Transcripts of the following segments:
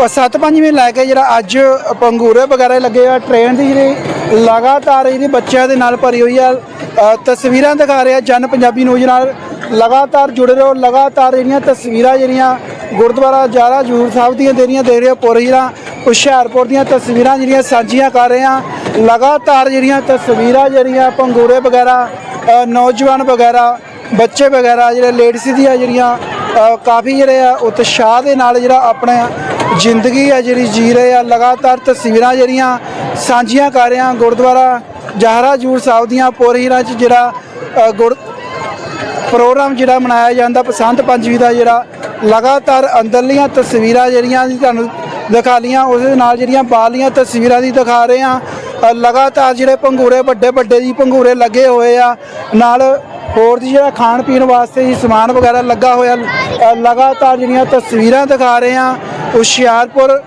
ਔਰ ਸੱਤ ਪੰਜਵੀਂ ਲੈ ਕੇ ਜਿਹੜਾ ਅੱਜ ਪੰਗੂਰੇ ਵਗੈਰਾ ਲੱਗੇ ਆ ਟ੍ਰੇਨ ਦੀ ਜਿਹੜੀ ਲਗਾਤਾਰ ਇਹਦੀ ਬੱਚਿਆਂ ਦੇ ਨਾਲ ਭਰੀ ਹੋਈ ਆ ਤਸਵੀਰਾਂ ਦਿਖਾ ਰਹੇ ਆ ਜਨ ਪੰਜਾਬੀ ਨਿਊਜ਼ ਨਾਲ। ਲਗਾਤਾਰ ਜੁੜੇ ਰਹੋ, ਲਗਾਤਾਰ ਜਿਹੜੀਆਂ ਤਸਵੀਰਾਂ ਜਿਹੜੀਆਂ ਗੁਰਦੁਆਰਾ ਜਾਰਾ ਜੂਰ ਸਾਹਿਬ ਦੀਆਂ ਦੇਰੀਆਂ ਦੇ ਰਹੇ ਹੋ ਪੁਰੀਆਂ ਹੁਸ਼ਿਆਰਪੁਰ ਦੀਆਂ ਤਸਵੀਰਾਂ ਜਿਹੜੀਆਂ ਸਾਂਝੀਆਂ ਕਰ ਰਹੇ ਆ ਲਗਾਤਾਰ ਜਿਹੜੀਆਂ ਤਸਵੀਰਾਂ ਜਿਹੜੀਆਂ ਪੰਗੂਰੇ ਵਗੈਰਾ ਨੌਜਵਾਨ ਵਗੈਰਾ, ਬੱਚੇ ਵਗੈਰਾ, ਜਿਹੜੇ ਲੇਡੀਜ਼ ਦੀਆਂ ਜਿਹੜੀਆਂ ਕਾਫੀ ਜਿਹੜੇ ਆ ਉਤਸ਼ਾਹ ਦੇ ਨਾਲ ਜਿਹੜਾ ਆਪਣੇ ਜ਼ਿੰਦਗੀ ਆ ਜਿਹੜੀ ਜੀ ਰਹੇ ਆ, ਲਗਾਤਾਰ ਤਸਵੀਰਾਂ ਜਿਹੜੀਆਂ ਸਾਂਝੀਆਂ ਕਰ ਰਹੇ ਆ ਗੁਰਦੁਆਰਾ ਜਹਰਾ ਜੂਰ ਸਾਹਿਬ ਦੀਆਂ ਪੋਰੀਆਂ 'ਚ ਜਿਹੜਾ ਗੁਰ, ਪ੍ਰੋਗਰਾਮ ਜਿਹੜਾ ਮਨਾਇਆ ਜਾਂਦਾ ਪਸੰਦ ਪੰਜਵੀਂ ਦਾ ਜਿਹੜਾ ਲਗਾਤਾਰ ਅੰਦਰਲੀਆਂ ਤਸਵੀਰਾਂ ਜਿਹੜੀਆਂ ਤੁਹਾਨੂੰ ਦਿਖਾ ਲੀਆਂ ਉਸ ਦੇ ਨਾਲ ਜਿਹੜੀਆਂ ਬਾਹਰਲੀਆਂ ਤਸਵੀਰਾਂ ਦੀ ਦਿਖਾ ਰਹੇ ਆ ਲਗਾਤਾਰ ਜਿਹੜੇ ਪੰਗੂਰੇ ਵੱਡੇ ਵੱਡੇ ਜੀ ਪੰਗੂਰੇ ਲੱਗੇ ਹੋਏ ਆ, ਨਾਲ ਹੋਰ ਦੀ ਜਿਹੜਾ ਖਾਣ ਪੀਣ ਵਾਸਤੇ ਜੀ ਸਮਾਨ ਵਗੈਰਾ ਲੱਗਾ ਹੋਇਆ ਲਗਾਤਾਰ ਜਿਹੜੀਆਂ ਤਸਵੀਰਾਂ ਦਿਖਾ ਰਹੇ ਆ ਹੁਸ਼ਿਆਰਪੁਰ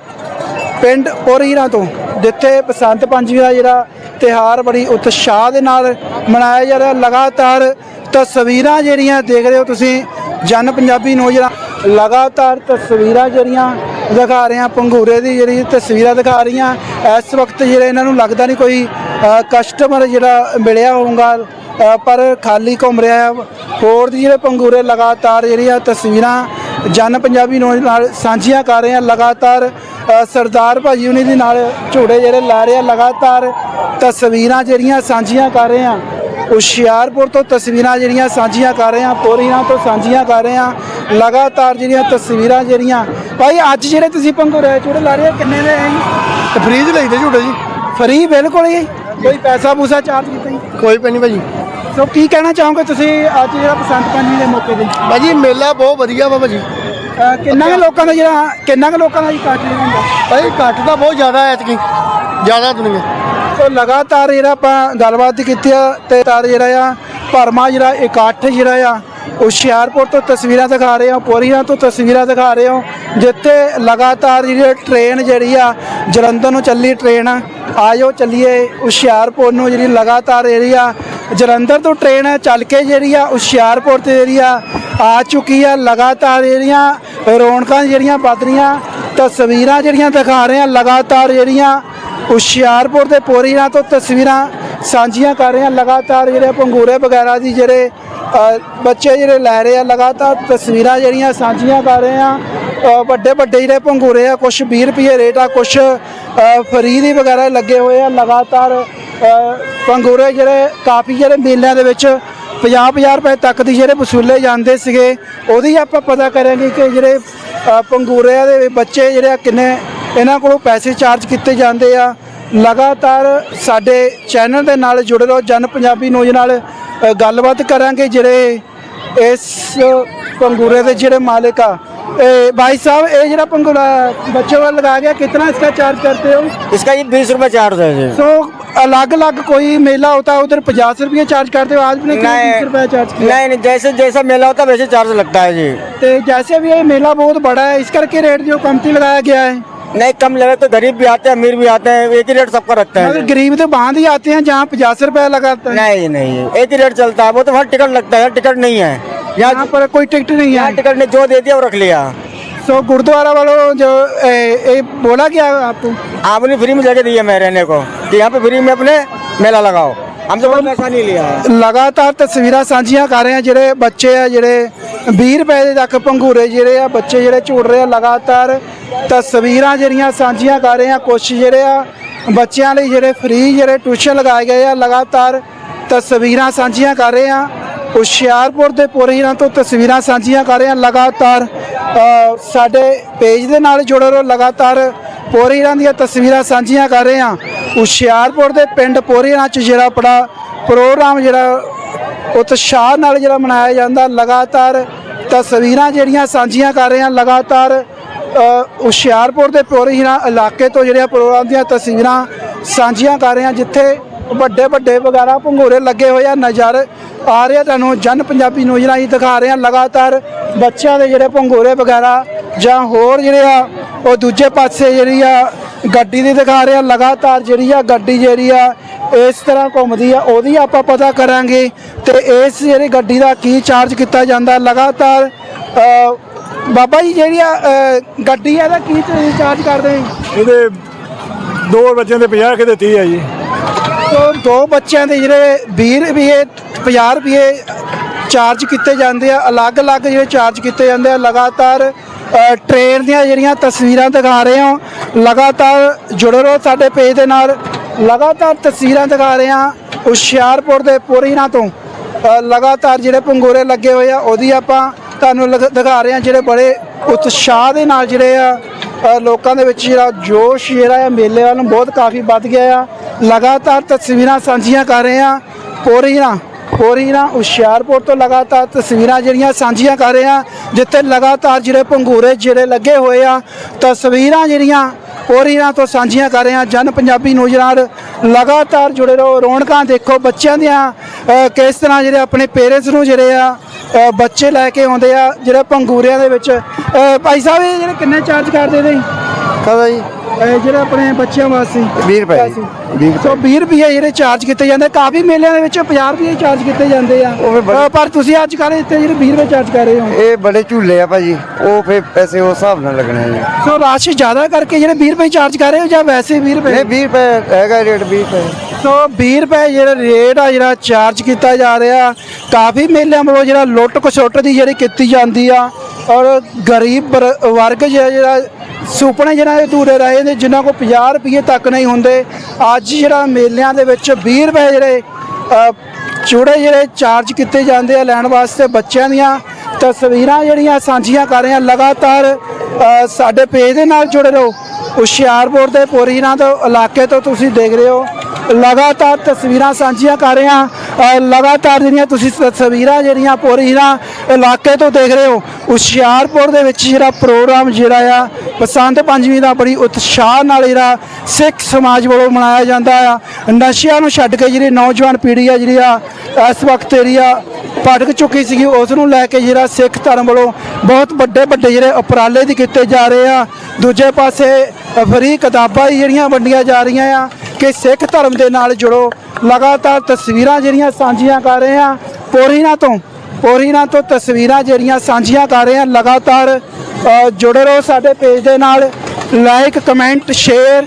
ਪਿੰਡ ਪੋਰੀਰਾਂ ਤੋਂ, ਜਿੱਥੇ ਬਸੰਤ ਪੰਚਮੀ ਦਾ ਜਿਹੜਾ ਤਿਹਾਰ ਬੜੀ ਉਤਸ਼ਾਹ ਦੇ ਨਾਲ ਮਨਾਇਆ ਜਾ ਰਿਹਾ, ਲਗਾਤਾਰ ਤਸਵੀਰਾਂ ਜਿਹੜੀਆਂ ਦੇਖ ਰਹੇ ਹੋ ਤੁਸੀਂ, ਜਨ ਪੰਜਾਬੀ ਨੌਜਵਾਨ, ਲਗਾਤਾਰ ਤਸਵੀਰਾਂ ਜਿਹੜੀਆਂ ਦਿਖਾ ਰਹੇ ਆ ਪੰਗੂਰੇ ਦੀ ਜਿਹੜੀ ਤਸਵੀਰਾਂ ਦਿਖਾ ਰਹੀਆਂ, ਇਸ ਵਕਤ ਜਿਹੜੇ ਇਹਨਾਂ ਨੂੰ ਲੱਗਦਾ ਨਹੀਂ ਕੋਈ ਕਸਟਮਰ ਜਿਹੜਾ ਮਿਲਿਆ ਹੋਊਗਾ ਪਰ ਖਾਲੀ ਘੁੰਮ ਰਿਹਾ ਹੈ, ਹੋਰ ਦੀ ਜਿਹੜੇ ਪੰਗੂਰੇ ਲਗਾਤਾਰ ਜਿਹੜੀਆਂ ਤਸਵੀਰਾਂ ਜਨ ਪੰਜਾਬੀ ਨੂੰ ਨਾਲ ਸਾਂਝੀਆਂ ਕਰ ਰਹੇ ਆ ਲਗਾਤਾਰ ਸਰਦਾਰ ਭਾਜੀ ਹੁਣੀ ਦੇ ਨਾਲ ਝੂੜੇ ਜਿਹੜੇ ਲਾ ਰਹੇ ਆ ਲਗਾਤਾਰ ਤਸਵੀਰਾਂ ਜਿਹੜੀਆਂ ਸਾਂਝੀਆਂ ਕਰ ਰਹੇ ਆ ਹੁਸ਼ਿਆਰਪੁਰ ਤੋਂ ਤਸਵੀਰਾਂ ਜਿਹੜੀਆਂ ਸਾਂਝੀਆਂ ਕਰ ਰਹੇ ਆ ਪੋਰੀਆਂ ਤੋਂ ਸਾਂਝੀਆਂ ਕਰ ਰਹੇ ਆ ਲਗਾਤਾਰ ਜਿਹੜੀਆਂ ਤਸਵੀਰਾਂ ਜਿਹੜੀਆਂ ਭਾਈ ਅੱਜ ਜਿਹੜੇ ਤੁਸੀਂ ਪੰਗੂਰੇ ਝੂੜੇ ਲਾ ਰਹੇ ਆ ਕਿੰਨੇ ਦੇ ਹੈ ਫ੍ਰੀਜ ਲਈਦੇ ਝੂਟੇ ਜੀ। ਫਰੀ ਬਿਲਕੁਲ ਹੀ ਕੋਈ ਪੈਸਾ ਪੂਸਾ ਚਾਰਜ ਕੀਤਾ ਜੀ? ਕੋਈ ਪੈਣੀ ਭਾਜੀ ਸੋ ਕੀ ਕਹਿਣਾ ਚਾਹੋਗੇ ਤੁਸੀਂ ਅੱਜ ਜਿਹੜਾ ਬਸੰਤ ਪੰਚਮੀ ਦੇ ਮੌਕੇ ਤੇ? ਭਾਜੀ ਮੇਲਾ ਬਹੁਤ ਵਧੀਆ ਵਾ ਭਾਜੀ। ਅਹ ਕਿੰਨਾ ਕੁ ਲੋਕਾਂ ਦਾ ਜਿਹੜਾ ਕਿੰਨਾ ਕੁ ਲੋਕਾਂ ਦਾ ਜੀ ਕੱਟ ਹੁੰਦਾ? ਭਾਈ ਘੱਟ ਤਾਂ ਬਹੁਤ ਜ਼ਿਆਦਾ ਐਤਕੀ। ਜ਼ਿਆਦਾ ਦੁਨੀਆ ਸੋ ਲਗਾਤਾਰ ਜਿਹੜਾ ਆਪਾਂ ਗੱਲਬਾਤ ਕੀਤੀ ਆ ਤੇ ਤਾਰ ਜਿਹੜਾ ਆ ਭਰਮਾ ਜਿਹੜਾ ਇਕੱਠ ਜਿਹੜਾ ਆ ਹੁਸ਼ਿਆਰਪੁਰ ਤੋਂ ਤਸਵੀਰਾਂ ਦਿਖਾ ਰਹੇ ਹਾਂ ਪੋਰੀਆਂ ਤੋਂ ਤਸਵੀਰਾਂ ਦਿਖਾ ਰਹੇ ਹਾਂ ਜਿੱਥੇ ਲਗਾਤਾਰ ਜਿਹੜੀ ਟ੍ਰੇਨ ਜਿਹੜੀ ਆ ਜਲੰਧਰ ਨੂੰ ਚੱਲੀ ਟ੍ਰੇਨ ਆਜੋ ਚੱਲੀਏ ਹੁਸ਼ਿਆਰਪੁਰ ਨੂੰ ਜਿਹੜੀ ਲਗਾਤਾਰ ਜਿਹੜੀ ਆ ਜਲੰਧਰ ਤੋਂ ਟ੍ਰੇਨ ਚੱਲ ਕੇ ਜਿਹੜੀ ਆ ਹੁਸ਼ਿਆਰਪੁਰ ਤੇ ਜਿਹੜੀ ਆ ਆ ਚੁੱਕੀ ਆ, ਲਗਾਤਾਰ ਜਿਹੜੀਆਂ ਰੌਣਕਾਂ ਜਿਹੜੀਆਂ ਵੱਧ ਰਹੀਆਂ, ਤਸਵੀਰਾਂ ਜਿਹੜੀਆਂ ਦਿਖਾ ਰਹੇ ਆ, ਲਗਾਤਾਰ ਜਿਹੜੀਆਂ ਹੁਸ਼ਿਆਰਪੁਰ ਦੇ ਪੋਰੀਆਂ ਤੋਂ ਤਸਵੀਰਾਂ ਸਾਂਝੀਆਂ ਕਰ ਰਹੇ ਆ, ਲਗਾਤਾਰ ਜਿਹੜੇ ਪੰਗੂਰੇ ਵਗੈਰਾ ਦੀ ਜਿਹੜੇ ਬੱਚੇ ਜਿਹੜੇ ਲੈ ਰਹੇ ਆ, ਲਗਾਤਾਰ ਤਸਵੀਰਾਂ ਜਿਹੜੀਆਂ ਸਾਂਝੀਆਂ ਕਰ ਰਹੇ ਆ ਵੱਡੇ ਵੱਡੇ ਜਿਹੜੇ ਪੰਗੂਰੇ ਆ ਕੁਝ 20 ਰੁਪਏ ਰੇਟ ਆ ਕੁਝ ਫਰੀ ਦੀ ਵਗੈਰਾ ਲੱਗੇ ਹੋਏ ਆ ਲਗਾਤਾਰ ਅ, ਪੰਗੂਰੇ ਜਿਹੜੇ ਕਾਫੀ ਜਿਹੜੇ ਮੇਲਿਆਂ ਦੇ ਵਿੱਚ 50-50 ਰੁਪਏ ਤੱਕ ਦੀ ਜਿਹੜੇ ਵਸੂਲੇ ਜਾਂਦੇ ਸੀਗੇ ਉਹਦੀ ਆਪਾਂ ਪਤਾ ਕਰਾਂਗੇ ਕਿ ਜਿਹੜੇ ਪੰਗੂਰਿਆਂ ਦੇ ਬੱਚੇ ਜਿਹੜੇ ਆ ਕਿੰਨੇ ਇਹਨਾਂ ਕੋਲੋਂ ਪੈਸੇ ਚਾਰਜ ਕੀਤੇ ਜਾਂਦੇ ਆ। ਲਗਾਤਾਰ ਸਾਡੇ ਚੈਨਲ ਦੇ ਨਾਲ ਜੁੜੇ ਰਹੋ ਜਨ ਪੰਜਾਬੀ ਨਿਊਜ਼ ਨਾਲ ਗੱਲਬਾਤ ਕਰਾਂਗੇ ਜਿਹੜੇ ਇਸ ਪੰਗੂਰੇ ਦੇ ਜਿਹੜੇ ਮਾਲਕ ਆ ए, भाई साहब ये जरा पंगूरा बच्चों वाला लगा गया कितना इसका चार्ज करते हो? इसका ये बीस रुपए चार्ज है जी। तो अलग अलग कोई मेला होता है उधर पचास रुपये चार्ज करते हो आज भी नहीं। बीस रुपया चार्ज किया? नहीं नहीं जैसे जैसा मेला होता है वैसे चार्ज लगता है जी। तो जैसे भी ये मेला बहुत बड़ा है इस करके रेट जो कमती लगाया गया है? नहीं कम लगे तो गरीब भी आते हैं अमीर भी आते हैं एक ही रेट सबका रखते हैं गरीब तो बाँध ही आते हैं जहाँ पचास रुपया लगाता है। नहीं नहीं एक ही रेट चलता है वो तो हर टिकट लगता है टिकट नहीं है। यहाँ यहाँ पर कोई टिकट नहीं यहाँ है टिकट ने जो दे दिया वो रख लिया तो गुरुद्वारा वालों जो ए, ए, बोला क्या आपको आपने फ्री में जगह दी है मैं रहने को कि यहाँ पे फ्री में अपने मेला लगाओ हमसे कोई पैसा नहीं लिया है ਲਗਾਤਾਰ ਤਸਵੀਰਾਂ ਸਾਂਝੀਆਂ ਕਰ ਰਹੇ ਆ ਜਿਹੜੇ ਬੱਚੇ ਆ ਜਿਹੜੇ 20 ਰੁਪਏ ਦੇ ਤੱਕ ਪੰਗੂਰੇ ਜਿਹੜੇ ਆ ਬੱਚੇ ਜਿਹੜੇ ਝੂੜ ਰਹੇ ਆ ਲਗਾਤਾਰ ਤਸਵੀਰਾਂ ਜਿਹੜੀਆਂ ਸਾਂਝੀਆਂ ਕਰ ਰਹੇ ਆ ਕੁਛ ਜਿਹੜੇ ਆ ਬੱਚਿਆਂ ਲਈ ਜਿਹੜੇ ਫ੍ਰੀ ਜਿਹੜੇ ਟਿਊਸ਼ਨ ਲਗਾਏ ਗਏ ਆ ਲਗਾਤਾਰ ਤਸਵੀਰਾਂ ਸਾਂਝੀਆਂ ਕਰ ਰਹੇ ਆ ਹੁਸ਼ਿਆਰਪੁਰ ਦੇ ਪੁਰੀਆਂ ਤੋਂ ਤਸਵੀਰਾਂ ਸਾਂਝੀਆਂ ਕਰ ਰਹੇ ਹਾਂ। ਲਗਾਤਾਰ ਸਾਡੇ ਪੇਜ ਦੇ ਨਾਲ ਜੁੜੇ ਰਹੋ। ਲਗਾਤਾਰ ਪੋਰੀਆਂ ਦੀਆਂ ਤਸਵੀਰਾਂ ਸਾਂਝੀਆਂ ਕਰ ਰਹੇ ਹਾਂ। ਹੁਸ਼ਿਆਰਪੁਰ ਦੇ ਪਿੰਡ ਪੋਰੀਆਂ ਚ ਜਿਹੜਾ ਆਪਣਾ ਪ੍ਰੋਗਰਾਮ ਜਿਹੜਾ, ਉਤਸ਼ਾਹ ਨਾਲ ਜਿਹੜਾ ਮਨਾਇਆ ਜਾਂਦਾ, ਲਗਾਤਾਰ ਤਸਵੀਰਾਂ ਜਿਹੜੀਆਂ ਸਾਂਝੀਆਂ ਕਰ ਰਹੇ ਹਾਂ। ਲਗਾਤਾਰ ਹੁਸ਼ਿਆਰਪੁਰ ਦੇ ਪੋਰੀਆਂ ਇਲਾਕੇ ਤੋਂ ਜਿਹੜੀਆਂ ਪ੍ਰੋਗਰਾਮ ਦੀਆਂ ਤਸਵੀਰਾਂ ਸਾਂਝੀਆਂ ਕਰ ਰਹੇ ਹਾਂ, ਜਿੱਥੇ ਵੱਡੇ ਵੱਡੇ ਵਗੈਰਾ ਭੰਗੂਰੇ ਲੱਗੇ ਹੋਏ ਆ, ਨਜ਼ਰ ਆ ਰਿਹਾ ਤੁਹਾਨੂੰ ਜਨ ਪੰਜਾਬੀ ਨਿਊਜ਼ ਰਾਹੀਂ ਦਿਖਾ ਰਹੇ ਹਾਂ ਲਗਾਤਾਰ ਬੱਚਿਆਂ ਦੇ ਜਿਹੜੇ ਭੰਗੂਰੇ ਵਗੈਰਾ ਜਾਂ ਹੋਰ ਜਿਹੜੇ ਆ, ਉਹ ਦੂਜੇ ਪਾਸੇ ਜਿਹੜੀ ਆ, ਗੱਡੀ ਦੀ ਦਿਖਾ ਰਹੇ ਆ। ਲਗਾਤਾਰ ਜਿਹੜੀ ਆ, ਗੱਡੀ ਜਿਹੜੀ ਆ, ਇਸ ਤਰ੍ਹਾਂ ਘੁੰਮਦੀ ਆ, ਉਹਦੀ ਆਪਾਂ ਪਤਾ ਕਰਾਂਗੇ ਤੇ ਇਸ ਜਿਹੜੀ ਗੱਡੀ ਦਾ ਕੀ ਚਾਰਜ ਕੀਤਾ ਜਾਂਦਾ। ਲਗਾਤਾਰ ਬਾਬਾ ਜੀ ਜਿਹੜੀ ਆ ਗੱਡੀ ਆ, ਇਹਦਾ ਕੀ ਚਾਰਜ ਕਰਦੇ ਇਹਦੇ ਦੋ ਬੱਚਿਆਂ ਦੇ 50 ਕਿਤੇ 30 ਹੈ ਜੀ। ਤੋ ਦੋ ਬੱਚਿਆਂ ਦੇ ਜਿਹੜੇ 20 ਰੁਪਏ 50 ਰੁਪਏ ਚਾਰਜ ਕੀਤੇ ਜਾਂਦੇ ਆ ਅਲੱਗ-ਅਲੱਗ ਜਿਹੜੇ ਚਾਰਜ ਕੀਤੇ ਜਾਂਦੇ ਆ ਲਗਾਤਾਰ ਅ, ਟ੍ਰੇਨ ਦੀਆਂ ਜਿਹੜੀਆਂ ਤਸਵੀਰਾਂ ਦਿਖਾ ਰਹੇ ਹਾਂ ਲਗਾਤਾਰ ਜੁੜੇ ਰਹੋ ਸਾਡੇ ਪੇਜ ਦੇ ਨਾਲ ਲਗਾਤਾਰ ਤਸਵੀਰਾਂ ਦਿਖਾ ਰਹੇ ਹਾਂ ਹੁਸ਼ਿਆਰਪੁਰ ਦੇ ਪੁਰੀਨਾ ਤੋਂ ਲਗਾਤਾਰ ਜਿਹੜੇ ਪੰਗੂਰੇ ਲੱਗੇ ਹੋਏ ਆ ਉਹਦੀ ਆਪਾਂ ਤੁਹਾਨੂੰ ਲਗ- ਦਿਖਾ ਰਹੇ ਹਾਂ ਜਿਹੜੇ ਬੜੇ ਉਤਸ਼ਾਹ ਦੇ ਨਾਲ ਜਿਹੜੇ ਆ ਲੋਕਾਂ ਦੇ ਵਿੱਚ ਜਿਹੜਾ ਜੋਸ਼ ਜਿਹੜਾ ਆ ਮੇਲੇ ਵੱਲ ਨੂੰ ਬਹੁਤ ਕਾਫੀ ਵੱਧ ਗਿਆ ਆ। ਲਗਾਤਾਰ ਤਸਵੀਰਾਂ ਸਾਂਝੀਆਂ ਕਰ ਰਹੇ ਹਾਂ। ਪੋਰੀਆਂ ਪੋਰੀਆਂ ਹੁਸ਼ਿਆਰਪੁਰ ਤੋਂ ਲਗਾਤਾਰ ਤਸਵੀਰਾਂ ਜਿਹੜੀਆਂ ਸਾਂਝੀਆਂ ਕਰ ਰਹੇ ਹਾਂ, ਜਿੱਥੇ ਲਗਾਤਾਰ ਜਿਹੜੇ ਪੰਗੂਰੇ ਜਿਹੜੇ ਲੱਗੇ ਹੋਏ ਆ, ਤਸਵੀਰਾਂ ਜਿਹੜੀਆਂ ਪੋਰੀਆਂ ਤੋਂ ਸਾਂਝੀਆਂ ਕਰ ਰਹੇ ਹਾਂ। ਜਨ ਪੰਜਾਬੀ ਨਿਊਜ਼ ਨਾਲ ਲਗਾਤਾਰ ਜੁੜੇ ਰਹੋ। ਰੌਣਕਾਂ ਦੇਖੋ, ਬੱਚਿਆਂ ਦੀਆਂ ਕਿਸ ਤਰ੍ਹਾਂ ਜਿਹੜੇ ਆਪਣੇ ਪੇਰੈਂਟਸ ਨੂੰ ਜਿਹੜੇ ਆ ਬੱਚੇ ਲੈ ਕੇ ਆਉਂਦੇ ਆ, ਜਿਹੜੇ ਪੰਗੂਰਿਆਂ ਦੇ ਵਿੱਚ। ਭਾਈ ਸਾਹਿਬ, ਇਹ ਜਿਹੜੇ ਕਿੰਨੇ ਚਾਰਜ ਕਰਦੇ ਨੇ? ਕਦਾ ਜੀ? ਇਹ ਜਿਹੜੇ ਆਪਣੇ ਬੱਚਿਆਂ ਵਾਸਤੇ 20 ਰੁਪਏ ਪੈਸੇ। ਜੀ। ਸੋ 20 ਰੁਪਏ ਜਿਹੜੇ ਚਾਰਜ ਕੀਤੇ ਜਾਂਦੇ ਕਾਫੀ ਮੇਲਿਆਂ ਦੇ ਵਿੱਚ 50 ਰੁਪਏ ਚਾਰਜ ਕੀਤੇ ਜਾਂਦੇ ਆ। ਉਹ ਵੀ ਬੜੇ- ਅ, ਪਰ ਤੁਸੀਂ ਅੱਜ ਕੱਲ੍ਹ ਇੱਥੇ ਜਿਹੜੇ 20 ਰੁਪਏ ਚਾਰਜ ਕਰ ਰਹੇ ਹੋ। ਇਹ ਬੜੇ ਝੂਲੇ ਆ ਭਾਜੀ ਉਹ ਫੇ ਪੈਸੇ ਉਸ ਹਿਸਾਬ ਨਾਲ ਲੱਗਣੇ ਆ। ਜੀ ਸੋ ਰਸ਼ ਜ਼ਿਆਦਾ ਕਰਕੇ ਜਿਹੜੇ 20 ਰੁਪਏ ਚਾਰਜ ਕਰ ਰਹੇ ਹੋ ਜਾਂ ਵੈਸੇ 20 ਰੁਪਏ? ਨਹੀਂ 20 ਰੁਪਏ ਹੈਗਾ ਰੇਟ 20 ਰੁਪਏ। ਸੋ 20 ਰੁਪਏ ਜਿਹੜਾ ਰੇਟ ਆ ਜਿਹੜਾ ਚਾਰਜ ਕੀਤਾ ਜਾ ਰਿਹਾ ਕਾਫੀ ਮੇਲਿਆਂ ਵੱਲੋਂ ਜਿਹੜਾ ਲੁੱਟ ਖਸੁੱਟ ਦੀ ਜਿਹੜੀ ਕੀਤੀ ਜਾਂਦੀ ਆ ਔਰ ਗਰੀਬ ਵਰ- ਵਰਗ ਜਿਹੜਾ ਜਿਹੜਾ ਸੁਪਨੇ ਜਿਹਨਾਂ ਦੇ ਅਧੂਰੇ ਰਹੇ ਨੇ ਜਿਨ੍ਹਾਂ ਕੋਲ 50 ਰੁਪਏ ਤੱਕ ਨਹੀਂ ਹੁੰਦੇ ਅੱਜ ਜਿਹੜਾ ਮੇਲਿਆਂ ਦੇ ਵਿੱਚ 20 ਰੁਪਏ ਜਿਹੜੇ ਅ, ਚੂੜੇ ਜਿਹੜੇ ਚਾਰਜ ਕੀਤੇ ਜਾਂਦੇ ਆ ਲੈਣ ਵਾਸਤੇ ਬੱਚਿਆਂ ਦੀਆਂ ਤਸਵੀਰਾਂ ਜਿਹੜੀਆਂ ਸਾਂਝੀਆਂ ਕਰ ਰਹੇ ਆ ਲਗਾਤਾਰ ਅ, ਸਾਡੇ ਪੇਜ ਦੇ ਨਾਲ ਜੁੜੇ ਰਹੋ। ਹੁਸ਼ਿਆਰਪੁਰ ਦੇ ਪੋਰੀਨਾ ਤੋਂ ਇਲਾਕੇ ਤੋਂ ਤੁਸੀਂ ਦੇਖ ਰਹੇ ਹੋ। ਲਗਾਤਾਰ ਤਸਵੀਰਾਂ ਸਾਂਝੀਆਂ ਕਰ ਰਹੇ ਹਾਂ। ਲਗਾਤਾਰ ਜਿਹੜੀਆਂ ਤੁਸੀਂ ਤਸਵੀਰਾਂ ਜਿਹੜੀਆਂ ਪੋਰੀਨਾ ਇਲਾਕੇ ਤੋਂ ਦੇਖ ਰਹੇ ਹੋ, ਹੁਸ਼ਿਆਰਪੁਰ ਦੇ ਵਿੱਚ ਜਿਹੜਾ ਪ੍ਰੋਗਰਾਮ ਜਿਹੜਾ ਆ, ਬਸੰਤ ਪੰਜਵੀਂ ਦਾ ਬੜੀ ਉਤਸ਼ਾਹ ਨਾਲ ਜਿਹੜਾ ਸਿੱਖ ਸਮਾਜ ਵੱਲੋਂ ਮਨਾਇਆ ਜਾਂਦਾ ਆ। ਨਸ਼ਿਆਂ ਨੂੰ ਛੱਡ ਕੇ ਜਿਹੜੀ ਨੌਜਵਾਨ ਪੀੜ੍ਹੀ ਆ, ਜਿਹੜੀ ਆ, ਇਸ ਵਕਤ ਜਿਹੜੀ ਆ ਭਟਕ ਚੁੱਕੀ ਸੀਗੀ, ਉਸ ਨੂੰ ਲੈ ਕੇ ਜਿਹੜਾ ਸਿੱਖ ਧਰਮ ਵੱਲੋਂ ਬਹੁਤ ਵੱਡੇ ਵੱਡੇ ਜਿਹੜੇ ਉਪਰਾਲੇ ਦੀ ਕੀਤੇ ਜਾ ਰਹੇ ਆ। ਦੂਜੇ ਪਾਸੇ ਫਰੀ ਕਿਤਾਬਾਂ ਹੀ ਜਿਹੜੀਆਂ ਵੰਡੀਆਂ ਜਾ ਰਹੀਆਂ ਆ। ਕਿ ਸਿੱਖ ਧਰਮ ਦੇ ਨਾਲ ਜੁੜੋ। ਲਗਾਤਾਰ ਤਸਵੀਰਾਂ ਜਿਹੜੀਆਂ ਸਾਂਝੀਆਂ ਕਰ ਰਹੇ ਆ ਪੋਰੀਨਾ ਤੋਂ ਪੋਰੀਨਾ ਤੋਂ ਤਸਵੀਰਾਂ ਜਿਹੜੀਆਂ ਸਾਂਝੀਆਂ ਕਰ ਰਹੇ ਆ ਲਗਾਤਾਰ ਜੁੜੇ ਰਹੋ ਸਾਡੇ ਪੇਜ ਦੇ ਨਾਲ। ਲਾਈਕ ਕਮੈਂਟ ਸ਼ੇਅਰ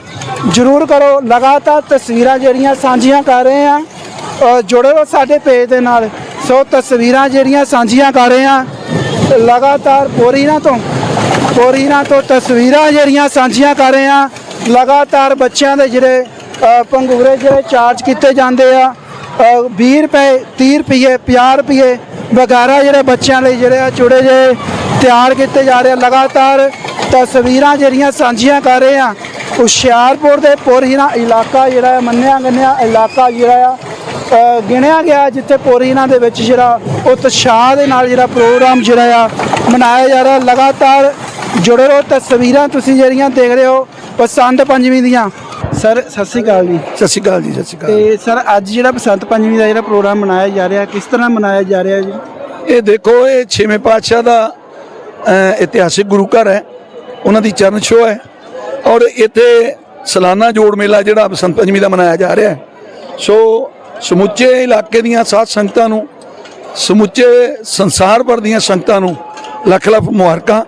ਜਰੂਰ ਕਰੋ। ਲਗਾਤਾਰ ਤਸਵੀਰਾਂ ਜਿਹੜੀਆਂ ਸਾਂਝੀਆਂ ਕਰ ਰਹੇ ਆ ਜੁੜੇ ਰਹੋ ਸਾਡੇ ਪੇਜ ਦੇ ਨਾਲ। ਸੋ ਤਸਵੀਰਾਂ ਜਿਹੜੀਆਂ ਸਾਂਝੀਆਂ ਕਰ ਰਹੇ ਆ ਲਗਾਤਾਰ ਪੋਰੀਨਾ ਤੋਂ ਪੋਰੀਨਾ ਤੋਂ ਤਸਵੀਰਾਂ ਜਿਹੜੀਆਂ ਸਾਂਝੀਆਂ ਕਰ ਰਹੇ ਆ ਲਗਾਤਾਰ ਬੱਚਿਆਂ ਦੇ ਜਿਹੜੇ ਪੰਗੂਰੇ ਜਿਹੜੇ ਚਾਰਜ ਕੀਤੇ ਜਾਂਦੇ ਆ ਅ, 20 ਰੁਪਏ 30 ਰੁਪਏ 50 ਰੁਪਏ ਵਗੈਰਾ ਜਿਹੜੇ ਬੱਚਿਆਂ ਲਈ ਜਿਹੜੇ ਆ ਚੁੜੇ ਜੇ ਤਿਆਰ ਕੀਤੇ ਜਾ ਰਹੇ ਆ। ਲਗਾਤਾਰ ਤਸਵੀਰਾਂ ਜਿਹੜੀਆਂ ਸਾਂਝੀਆਂ ਕਰ ਰਹੇ ਆ ਹੁਸ਼ਿਆਰਪੁਰ ਦੇ ਪੋਰੀਨਾ ਇਲਾਕਾ ਜਿਹੜਾ ਹੈ ਮੰਨਿਆ ਗੰਨਿਆ ਇਲਾਕਾ ਜਿਹੜਾ ਆ ਗਿਣਿਆ ਗਿਆ ਜਿੱਥੇ ਪੋਰੀਨਾ ਦੇ ਵਿੱਚ ਜਿਹੜਾ ਉਤਸ਼ਾਹ ਦੇ ਨਾਲ ਜਿਹੜਾ ਪ੍ਰੋਗਰਾਮ ਜਿਹੜਾ ਆ ਮਨਾਇਆ ਜਾ ਰਿਹਾ। ਲਗਾਤਾਰ ਜੁੜੇ ਰਹੋ ਤਸਵੀਰਾਂ ਤੁਸੀਂ ਜਿਹੜੀਆਂ ਦੇਖ ਰਹੇ ਹੋ ਬਸੰਤ ਪੰਜਵੀਂ ਦੀਆਂ। ਸਰ ਸਤਿ ਸ਼੍ਰੀ ਅਕਾਲ ਜੀ। ਸਤਿ ਸ਼੍ਰੀ ਅਕਾਲ ਜੀ ਸਤਿ ਸ਼੍ਰੀ ਅਕਾਲ। ਤੇ ਸਰ ਅੱਜ ਜਿਹੜਾ ਬਸੰਤ ਪੰਚਮੀ ਦਾ ਜਿਹੜਾ ਪ੍ਰੋਗਰਾਮ ਮਨਾਇਆ ਜਾ ਰਿਹਾ ਕਿਸ ਤਰ੍ਹਾਂ ਮਨਾਇਆ ਜਾ ਰਿਹਾ ਜੀ? ਇਹ ਦੇਖੋ ਇਹ ਛੇਵੇਂ ਪਾਤਸ਼ਾਹ ਦਾ ਇਤਿਹਾਸਿਕ ਗੁਰੂ ਘਰ ਹੈ। ਉਹਨਾਂ ਦੀ ਚਰਨ ਛੋਹ ਹੈ। ਔਰ ਇੱਥੇ ਸਾਲਾਨਾ ਜੋੜ ਮੇਲਾ ਜਿਹੜਾ ਬਸੰਤ ਪੰਚਮੀ ਦਾ ਮਨਾਇਆ ਜਾ ਰਿਹਾ ਹੈ। ਸੋ ਸਮੁੱਚੇ ਇਲਾਕੇ ਦੀਆਂ ਸਾਧ ਸੰਗਤਾਂ ਨੂੰ ਸਮੁੱਚੇ ਸੰਸਾਰ ਭਰ ਦੀਆਂ ਸੰਗਤਾਂ ਨੂੰ ਲੱਖ ਲੱਖ ਮੁਬਾਰਕਾਂ।